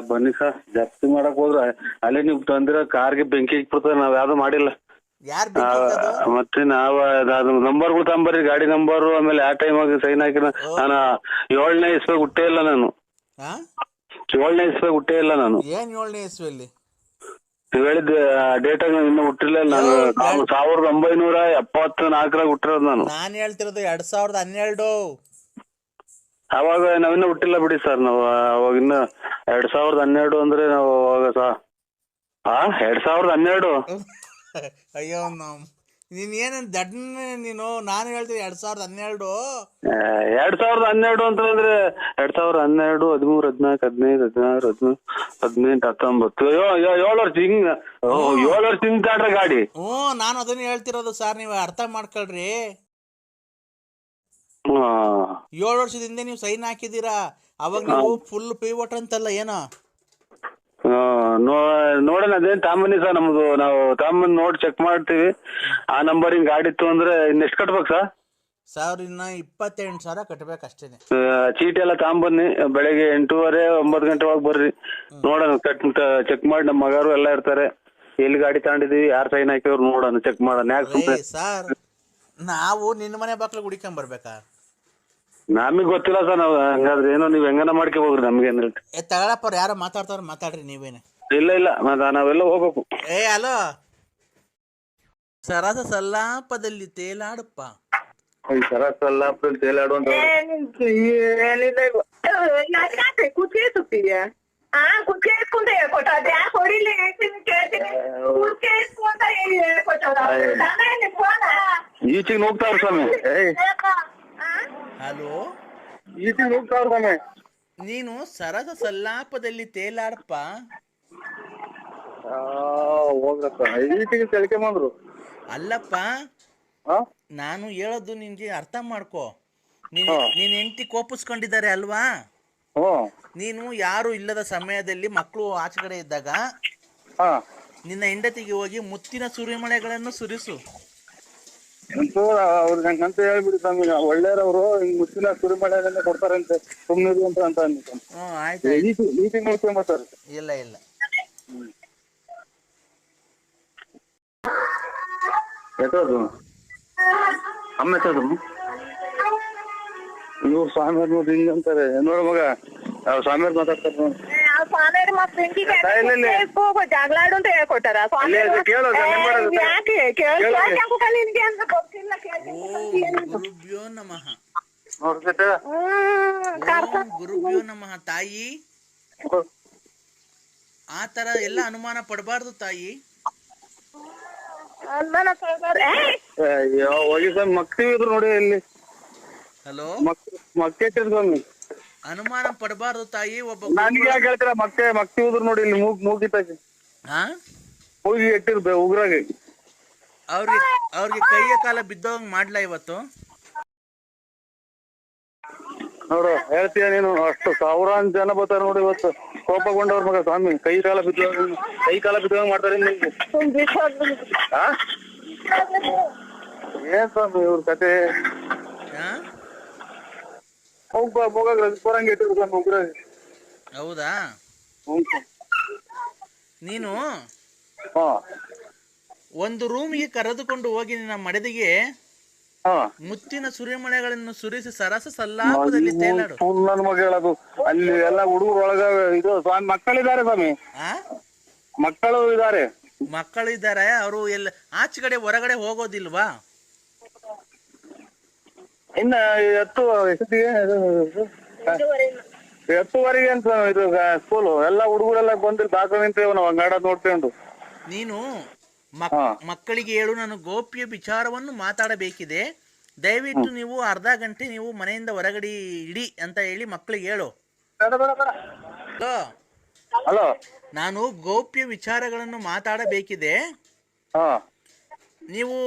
ಬನ್ನಿ ಸರ್ ಜಪ್ತಿ ಮಾಡಕ್ ಹೋದ್ರ ಅಲ್ಲೇ ನೀವು ತಂದಿರೋ ಕಾರ್ಗೆ ಬೆಂಕಿ ಇಕ್ಬಿಡ್ತದೆ ನಾವ್ ಯಾವ್ದು ಮಾಡಿಲ್ಲ. ಯಾರ್ ಮತ್ತೆ ನಾವ್ ನಂಬರ್ ತಂಬರ್ರಿ ಗಾಡಿ ನಂಬರ್ ಆಮೇಲೆ ಆ ಟೈಮ್ ಆಗಿ ಸೈನ್ ಹಾಕಿ ನಾನು ಏಳನೇ ಇಸ್ಬೇಕು ಹುಟ್ಟೇ ಇಲ್ಲ ನಾನು. ಏಳನೇ ಇಸ್ಬೇಕು ಹುಟ್ಟೇ ಇಲ್ಲ ನಾನು. ಏನ್ ಏಳನೇ ಇಸ್ವಿಯಲ್ಲಿ ನೀವ್ ಹೇಳಿದ ಡೇಟ್ ಇನ್ನು ಹುಟ್ಟಿಲ್ಲ. ನಾನು ನಾನು ಸಾವಿರದ ಒಂಬೈನೂರ ಎಪ್ಪತ್ತ ನಾಲ್ಕರಾಗ ಹುಟ್ಟಿರೋದು ನಾನು. ನಾನ್ ಹೇಳ್ತಿರೋದು ಎರಡ್ ಸಾವಿರದ ಹನ್ನೆರಡು. ಅವಾಗ ನಾವಿನ್ನ ಹುಟ್ಟಿಲ್ಲ ಬಿಡಿ ಸರ್ ನಾವು. ಅವಾಗ ಇನ್ನ ಎರಡ್ ಸಾವಿರದ ಹನ್ನೆರಡು ಅಂದ್ರೆ ನಾವು ಅವಾಗ ಸಾ ಹಾ ಎರಡ್ ಸಾವಿರದ ಹನ್ನೆರಡು? ಅಯ್ಯೋ ನಮ್ ನೀನ್ ಏನೇನ್ ದಡ್ ನೀನು? ನಾನು ಹೇಳ್ತೀನಿ ಎರಡ್ ಸಾವಿರದ ಹನ್ನೆರಡು. ಎರಡ್ ಸಾವಿರದ ಹನ್ನೆರಡು ಅಂತಂದ್ರೆ ಎರಡ್ ಸಾವಿರದ ಹನ್ನೆರಡು ಹದಿಮೂರು ಹದಿನಾಲ್ಕು ಹದಿನೈದು ಹದಿನಾರು ಹದಿಮೂರು ಹದಿನೆಂಟು ಹತ್ತೊಂಬತ್ತು. ಏಳು ವರ್ಷ ಹಿಂಗ್ ಏಳು ವರ್ಷ ಹಿಂಗ್ ಕಾಡ್ರ ಗಾಡಿ. ಹ್ಞೂ ನಾನು ಅದನ್ನ ಹೇಳ್ತಿರೋದು ಸರ್ ನೀವು ಅರ್ಥ ಮಾಡ್ಕೊಳ್ರಿ. ಏಳು ವರ್ಷದಿಂದ ನೀವು ಸೈನ್ ಹಾಕಿದ್ದೀರಾ? ಅವಾಗ ನೀವು ಫುಲ್ ಪಿವೋಟ್ ಅಂತಲ್ಲ ಏನೋ? ನೋಡೋಣ ಅದೇನ್ ತಾಂಬನ್ನಿ ಸರ್ ನಮ್ದು. ನಾವು ತಾಂಬನ್ ನೋಡಿ ಚೆಕ್ ಮಾಡ್ತೀವಿ. ಆ ನಂಬರ್ ಹಿಂಗ್ ಗಾಡಿ ಇತ್ತು ಅಂದ್ರೆ ಇನ್ನೆಷ್ಟು ಕಟ್ಬೇಕು ಸರ್? ಸಾವಿರ ಇನ್ನ ಇಪ್ಪತ್ತೆಂಟು ಸಾವಿರ ಅಷ್ಟೇನೆ. ಚೀಟಿ ಎಲ್ಲ ತಾಂಬನ್ನಿ ಬೆಳಗ್ಗೆ ಎಂಟೂವರೆ ಒಂಬತ್ತು ಗಂಟೆ ಒಳಗೆ ಬರ್ರಿ. ನೋಡೋಣ ಕಟ್ ಚೆಕ್ ಮಾಡಿ. ನಮ್ಮ ಮಗರು ಎಲ್ಲ ಇರ್ತಾರೆ. ಎಲ್ಲಿ ಗಾಡಿ ತಗೊಂಡಿದೀವಿ ಯಾರು ಸೈನ್ ಹಾಕಿವ್ರು ನೋಡೋಣ ಚೆಕ್ ಮಾಡೋಣ. ಯಾಕೆ ಸುಮ್ಮನೆ ಸರ್ ನಾವು ನಿನ್ನ ಮನೆ ಬಾಕ್ಲಿಗೆ ಹುಡಿಕೊಂಡ್ ಬರ್ಬೇಕಾ ನಮಗೆ ಗೊತ್ತಿಲ್ಲ ಸರ್ ನಾವು ಹಂಗಾದ್ರೆ ಏನೋ ನೀವು ಹೆಂಗನ ಮಾಡ್ಕೊ ಹೋಗ್ರಿ ನಮ್ಗೇನು ಏ ತಗೊಳಪ್ಪ ಅವ್ರು ಯಾರೋ ಮಾತಾಡ್ತಾರ ಮಾತಾಡ್ರಿ ನೀವೇನೆ. ಇಲ್ಲ ಇಲ್ಲ ಮತ್ತೆ ನಾವೆಲ್ಲ ಹೋಗ್ಬೇಕು. ಏ ಅಲೋ. ಸರಸ ಸಲ್ಲಾಪದಲ್ಲಿ ತೇಲಾಡಪ್ಪ. ಈ ಸರ ಸಲ್ಲಾಪುರ ತೇಲಾಡುವಂತ ಯಾಕೆ ಆ ಯಾಕೆ ಹೊಡಿಲಿ ಹೇಳ್ತೀನಿ ಕೇಳ್ತೀನಿ. ಈಚಿಗೆ ಹೋಗ್ತಾವ್ರ ಸ್ವಾಮಿ. ಏಯ್. ಹಲೋ? ನೀನು ಸರಸ ಸಲ್ಲಾಪದಲ್ಲಿ ತೇಲಾಡಪ್ಪ ಅಲ್ಲಪ್ಪ ನಾನು ಹೇಳೋದು ನಿನ್ಗೆ ಅರ್ಥ ಮಾಡ್ಕೋ. ನೀನ್ ನೀನ್ ಹೆಂಡತಿ ಕೋಪಿಸ್ಕೊಂಡಿದ್ದಾರೆ ಅಲ್ವಾ? ನೀನು ಯಾರು ಇಲ್ಲದ ಸಮಯದಲ್ಲಿ ಮಕ್ಕಳು ಆಚೆ ಕಡೆ ಇದ್ದಾಗ ನಿನ್ನ ಹೆಂಡತಿಗೆ ಹೋಗಿ ಮುತ್ತಿನ ಸುರಿಮಳೆಗಳನ್ನು ಸುರಿಸು. ಅಂತೂ ಅವ್ರಿಗೆ ಹಂಗಂತ ಹೇಳ್ಬಿಡಿ ಸ್ವಾಮಿ ಒಳ್ಳೆಯವ್ರು ಹಿಂಗ್ ಮುಚ್ಚಿನ ಸುರಿ ಮಳೆಯನ್ನೇ ಕೊಡ್ತಾರಂತೆ ಸುಮ್ಮನೆ ಅಂತ ಅಂತ ಹ್ಞೂ ಆಯ್ತು ಆಯ್ತು ಇಲ್ಲ ಇಲ್ಲ. ಎತ್ತೋದು ಅಮ್ಮ ಎತ್ತೋದು ಇವ್ರು ಸ್ವಾಮಿ ನೋಡಿ ಹಿಂಗ್ ಅಂತಾರೆ. ನೋಡು ಮಗ ಸ್ವಾಮಿ ಮಾತಾಡ್ತಾರ ಮಾತಾಡ್ತಾರೆ ನೋಡಿ. ಜಗಳಾಡು ಅಂತ ಹೇಳ್ಕೊಟ್ಟಾರ? ಯಾಕೆ? ನಿನ್ಗೆ ಗೊತ್ತಿಲ್ಲ ಗುರುಭ್ಯೋ ನಮಃ. ಗುರುಭ್ಯೋ ನಮಃ ತಾಯಿ. ಆ ತರ ಎಲ್ಲ ಅನುಮಾನ ಪಡಬಾರ್ದು ತಾಯಿ. ಹೋಗಿ ಸ್ವಾಮಿ ಮಕ್ತಿವಿ ಇದ್ರು ನೋಡಿ ಇಲ್ಲಿ. ಹಲೋ? ಮಕ್ಕಳು ಮಕ್ಕಳು ಸ್ವಾಮಿ. ಅನುಮಾನ ಪಡಬಾರ್ದು ತಾಯಿ ಒಬ್ಬ ನನಗೆ ಯಾಕೆ ಹೇಳ್ತೀರಾ? ಮಕ್ಕೆ ಮಕ್ತಿ ಉದ್ರು ನೋಡಿ ಇಲ್ಲಿ ಮೂಗ್ ಮೂಗಿತ್ತಾಗಿ ಹಾ? ಮೂಗಿ ಇಟ್ಟಿರ್ಬೇ ಉಗ್ರಾಗಿ. ಅವ್ರಿಗೆ ಅವ್ರಿಗೆ ಕೈಯ ಕಾಲ ಬಿದ್ದೋಂಗ್ ಮಾಡ್ಲಾ ಇವತ್ತು? ನೋಡು ಹೇಳ್ತೀಯ ನೀನು ಅಷ್ಟು ಸಾವಿರಾರು ಜನ ಬರ್ತಾರೆ ನೋಡಿ ಇವತ್ತು. ಕೋಪಗೊಂಡವ್ರ ಮಗ ಸ್ವಾಮಿ ಕೈ ಕಾಲ ಬಿದ್ದ ಕೈ ಕಾಲ ಬಿದ್ದಂಗ್ ಮಾಡ್ತಾರೆ ನಿಮ್ಗೆ. ಏನ್ ಸ್ವಾಮಿ ಇವ್ರ ಕತೆ? ಹಾ? ಹೋಗ್ಬಾ ಉಗ್ರಾಗಿ ಹೌದಾ? ನೀನು ಒಂದು ರೂಮಿಗೆ ಕರೆದುಕೊಂಡು ಹೋಗಿ ನಿನ್ನ ಮಡದಿಗೆ ಮುತ್ತಿನ ಸುರಿಮಳೆಗಳನ್ನು ಸುರಿಸಿ ಸರಸ ಸಲ್ಲಾಪದಲ್ಲಿ ತೇಲಾಡು. ಫುಲ್ ನನ್ ಮಗ ಹೇಳೋದು. ಅಲ್ಲಿ ಎಲ್ಲ ಹುಡುಗರೊಳಗ ಇದು ಸ್ವಾಮಿ ಮಕ್ಕಳಿದ್ದಾರೆ ಸ್ವಾಮಿ. ಮಕ್ಕಳು ಇದ್ದಾರೆ. ಮಕ್ಕಳಿದ್ದಾರೆ ಅವರು ಎಲ್ಲ ಆಚೆ ಕಡೆ ಹೊರಗಡೆ ಹೋಗೋದಿಲ್ವಾ? ಇನ್ನ ಹತ್ತು ಎಷ್ಟೊತ್ತಿಗೆ ಎತ್ತುವರೆಗೆ ಅಂತ ಇದು ಸ್ಕೂಲು ಎಲ್ಲ ಹುಡುಗರೆಲ್ಲ ಬಂದಿಲ್ಲ ದಾಖಲೆ ನಿಂತೇವ್ ನಾವು ನೋಡ್ಕೊಂಡು ನೀನು ಮಕ್- ಮಕ್ಕಳಿಗೆ ಹೇಳು ನಾನು ಗೋಪ್ಯ ವಿಚಾರವನ್ನು ಮಾತಾಡಬೇಕಿದೆ. ದಯವಿಟ್ಟು ನೀವು ಅರ್ಧ ಗಂಟೆ ನೀವು ಮನೆಯಿಂದ ಹೊರಗಡೆ ಇಡಿ ಅಂತ ಹೇಳಿ ಮಕ್ಕಳಿಗೆ ಹೇಳು. ಹಲೋ? ನಾನು ಗೋಪ್ಯ ವಿಚಾರಗಳನ್ನು ಮಾತಾಡಬೇಕಿದೆ. ಹಾ. ನೀವು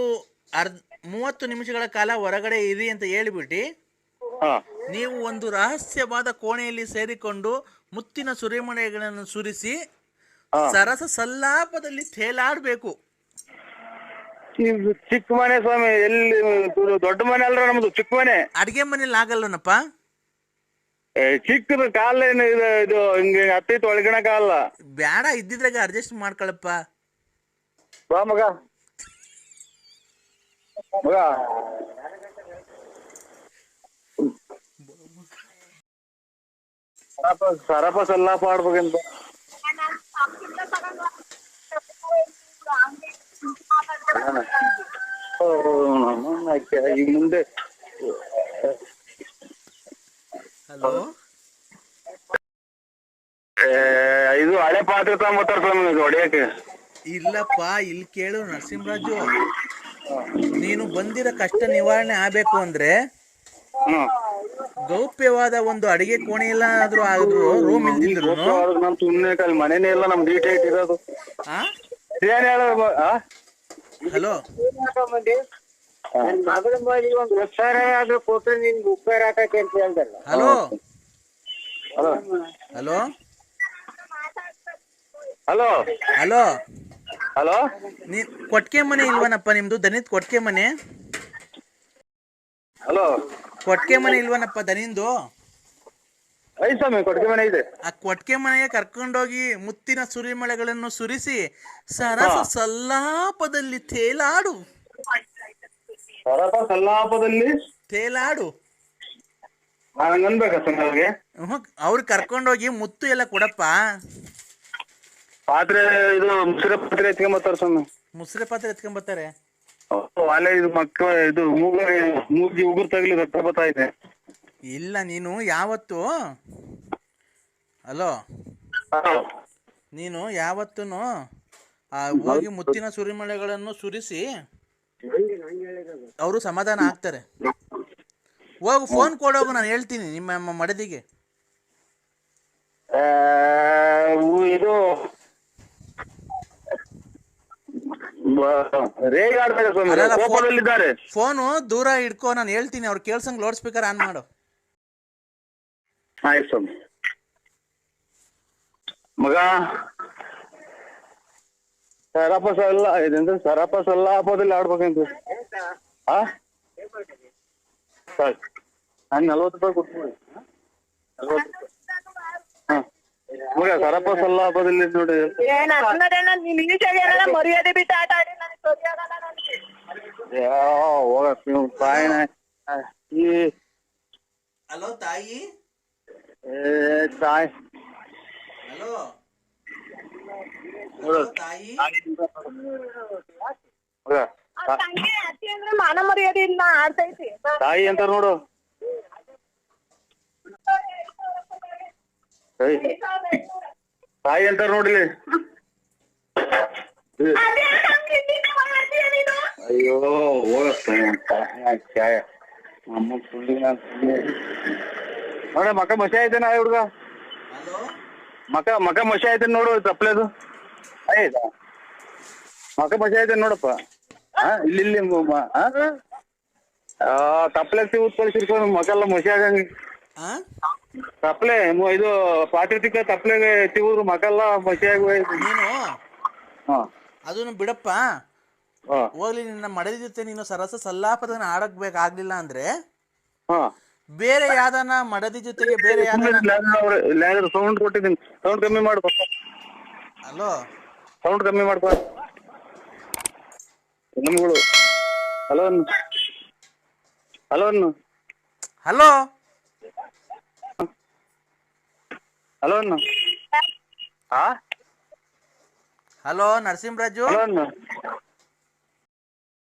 ಅರ್ಧ ಮೂವತ್ತು ನಿಮಿಷಗಳ ಕಾಲ ಹೊರಗಡೆ ಇರಿ ಅಂತ ಹೇಳಿಬಿಟ್ಟು ನೀವು ಒಂದು ರಹಸ್ಯವಾದ ಕೋಣೆಯಲ್ಲಿ ಸೇರಿಕೊಂಡು ಮುತ್ತಿನ ಸುರಿಮಳೆಗಳನ್ನು ಸುರಿಸಿ ಸರಸ ಸಲ್ಲಾಪದಲ್ಲಿ ತೇಲಾಡಬೇಕು. ಚಿಕ್ಕ ಮನೆ ಸ್ವಾಮಿ ಎಲ್ಲಿ ದೊಡ್ಡ ಮನೆ ಅಲ್ರ ನಮ್ದು ಚಿಕ್ಕ ಮನೆ? ಅಡಿಗೆ ಮನೇಲಿ ಆಗಲ್ಲನಪ್ಪ. ಚಿಕ್ಕದ ಕಾಲ ಏನು ಇದು ಇದು ಹಿಂಗೆ ಹತ್ತಿತ್ತು ಒಳಗಣಕ ಅಲ್ಲ ಬೇಡ ಇದ್ದಿದ್ರಾಗ ಅಡ್ಜಸ್ಟ್ ಮಾಡ್ಕೊಳಪ್ಪ. ಬಾ ಮಗ. ಮಗ ಸರಪ ಸಲ್ಲಾಪ ಆಡ್ಬೇಕಂತ ಆಕೆ ಈಗ ಮುಂದೆ. ಹಲೋ. ಇದು ಹಳೆ ಪಾತ್ರೆ ಸ್ವಾಮಿ ಇದು ಹೊಡಿಯಕ್ಕೆ. ಇಲ್ಲಪ್ಪ ಇಲ್ಲಿ ಕೇಳು ನರಸಿಂಹರಾಜು. ನೀನು ಬಂದಿರೋ ಕಷ್ಟ ನಿವಾರಣೆ ಆಗ್ಬೇಕು ಅಂದ್ರೆ ಗೌಪ್ಯವಾದ ಒಂದು ಅಡಿಗೆ ಕೋಣೆ ಇಲ್ಲ ಆದ್ರೂ ರೂಮ್ ಇಲ್ದಿದ್ರು ನಮ್ ಸುಮ್ನೆ ಕಲ್ ಮನೆನೇ ಇಲ್ಲ ನಮ್ ಡೀಟೇ ಇಟ್ಟಿರೋದು ಏನ್ ಹೇಳ ಹಲೋ ಮಗಳ ಮಾಡಿ ಒಂದ್ ಆದ್ರೂ ಕೊಟ್ರೆ ಉಪಕಾರ ಅಂತ ಹೇಳ್ದಲ್ಲ. Hello hello hello hello hello hello? ನೀ ಕೊಟ್ಕೆ ಮನೆ ಇಲ್ವನಪ್ಪ ನಿಮ್ದು? ದನಿತ್ ಕೊಟ್ಕೆ ಮನೆ? ಹಲೋ? ಕೊಟ್ಕೆ ಮನೆ ಇಲ್ವನಪ್ಪ ದನಿಂದು? ಐ ಸ್ವಾಮಿ ಕೊಟ್ಟಿಗೆ ಮನೆ ಇದೆ. ಆ ಕೊಟ್ಕೆ ಮನೆಗೆ ಕರ್ಕೊಂಡೋಗಿ ಮುತ್ತಿನ ಸುರಿಮಳೆಗಳನ್ನು ಸುರಿಸಿ ಸರಸ ಸಲ್ಲಾಪದಲ್ಲಿ ತೇಲಾಡು. ಸರಪ ಸಲ್ಲಾಪದಲ್ಲಿ? ತೇಲಾಡು. ನಾನು ಅನ್ಬೇಕಾ ಸ್ವಾಮಿ ಅವ್ರಿಗೆ? ಅವ್ರು ಕರ್ಕೊಂಡೋಗಿ ಮುತ್ತು ಎಲ್ಲ ಕೊಡಪ್ಪ. ಪಾತ್ರೆ ಇದು ಮುಸ್ರೆ ಪಾತ್ರೆ ಎತ್ಕೊಂಬತ್ತಾರ ಸ್ವಾಮಿ. ಮುಸ್ರೆ ಪಾತ್ರೆ ಎತ್ಕೊಂಬರ್ತಾರೆ ಓ, ಅಲ್ಲೇ ಇದು ಮಕ್ಕ ಇದು ಮೂಗ ಮೂಗಿ ಉಗುರು ತಗಲಿ ರಕ್ತ ಬರ್ತಾ ಇದೆ. ಇಲ್ಲ ನೀನು ಯಾವತ್ತು? ಹಲೋ? ನೀನು ಯಾವತ್ತೂ ಆ ಹೋಗಿ ಮುತ್ತಿನ ಸುರಿಮಳೆಗಳನ್ನು ಸುರಿಸಿ ಅವರು ಸಮಾಧಾನ ಆಗ್ತಾರೆ. ಹೋಗು ಫೋನ್ ಕೊಡೋಗು ನಾನು ಹೇಳ್ತೀನಿ ನಿಮ್ಮ ಮಡದಿಗೆ. ಇದು ಬ- ರೇಗಾಡ್ತಾರೆ ಸ್ವಾಮಿ ಅಲ್ಲಲ್ಲ, ಫೋ- ಕೋಪದಲ್ಲಿದ್ದಾರೆ. ಫೋನು ದೂರ ಇಡ್ಕೋ ನಾನು ಹೇಳ್ತೀನಿ ಅವ್ರು ಕೇಳ್ಸಂಗ್ ಲೌಡ್ ಸ್ಪೀಕರ್ ಆನ್ ಮಾಡು. ಆಯ್ತು ಸ್ವಾಮಿ. ಮಗ ಸರಪ ಸಲ್ಲ ಇದಂದ್ರೆ ಸರಪ ಸಲ್ಲಾಪದಲ್ಲಿ ಆಡ್ಬೇಕಂತ. ಆ? ಸರಿ. ನಾನು ನಲ್ವತ್ತು ರೂಪಾಯಿ ಕೊಟ್ಬಿಡಿ ನಲ್ವತ್ತು ರೂಪಾಯಿ ಹಾ. ಮಗ ಸರಪ ಸಲ್ಲಾಪದಲ್ಲಿ ನೋಡಿ. ಏನ್ ಅನ್ನೋದೇನ ನೀನ್ ಈಚೆಗೆ ಏನಾರ ಮರ್ಯಾದೆ ಬಿಟ್ಟು ಆಟ ಹೋಗಕ್ ಬಾಯಿನ ಈ ಹಲೋ ತಾಯಿ? ಏ ತಾಯಿ ಹಲೋ. ತಾಯಿ? ಮಾನ ಮರ್ಯಾದೆ ಇಲ್ಲ ಆಡ್ತೈತಿ ತಾಯಿ ಅಂತಾರ ನೋಡು. ತಾಯಿ ಅಂತಾರ ನೋಡಿಲಿ ಅಯ್ಯೋ ಹೋಗತ್ತ ನಮ್ಮ ಸುಳ್ಳಿನ ನೋಡ ಮಕ ಮಸಿ ಆಯ್ತೇನ ಆ ಹುಡ್ಗ? ಮಕ ಮಕ ಮಸಿ ಆಯ್ತೇನೆ ನೋಡು ತಪ್ಪಲೇದು ಆಯ್ತಾ ಮಕ ಮಸಿ ಆಯ್ತೇನೆ ನೋಡಪ್ಪ? ಇಲ್ಲಿ ಇಲ್ಲಿ ತಪ್ಪಲೆ ಮ- ಆ? ಆ ತಪ್ಲೆ ಊದ್ ಕಳ್ಸಿರ್ಕೊಂಡು ಮಕ ಎಲ್ಲ ಮಸಿ ಆಗಂಗ ಮ- ಇದು ಪಾತ್ರಿಕ ತಪ್ಲೆಗೆ ತಿವ್ರು ಮಕೆಲ್ಲ ಮಸಿ ಆಗಿ. ಹಾ. ಅದನ್ನು ಬಿಡಪ್ಪ. ಹೋಗ್ಲಿ ನಿನ್ನ ಮಡದಿ ಜೊತೆ ನೀನು ಸರಸ ಸಲ್ಲಾಪದನ್ನ ಆಡಕ್ ಬೇಕಾಗ್ಲಿಲ್ಲ ಅಂದ್ರೆ ಹಾ. ಬೇರೆ ಯಾವ್ದನ ಮಡದಿ ಜೊತೆಗೆ ಬೇರೆ ಯಾವ್ದಾನ ಸೌಂಡ್ ಕೊಟ್ಟಿದ್ದೀನಿ. ಸೌಂಡ್ ಕಮ್ಮಿ ಮಾಡ್ಕೊ ಹಲೋ. ಸೌಂಡ್ ಕಮ್ಮಿ ಮಾಡ್ಕೊ ನಮ್ಗಳು. ಹಲೋ ಅನ್ನು. Hello hello. ಹಲೋ ಅನ್ನು. ಹಾ? ಹಲೋ ನರಸಿಂಹರಾಜು.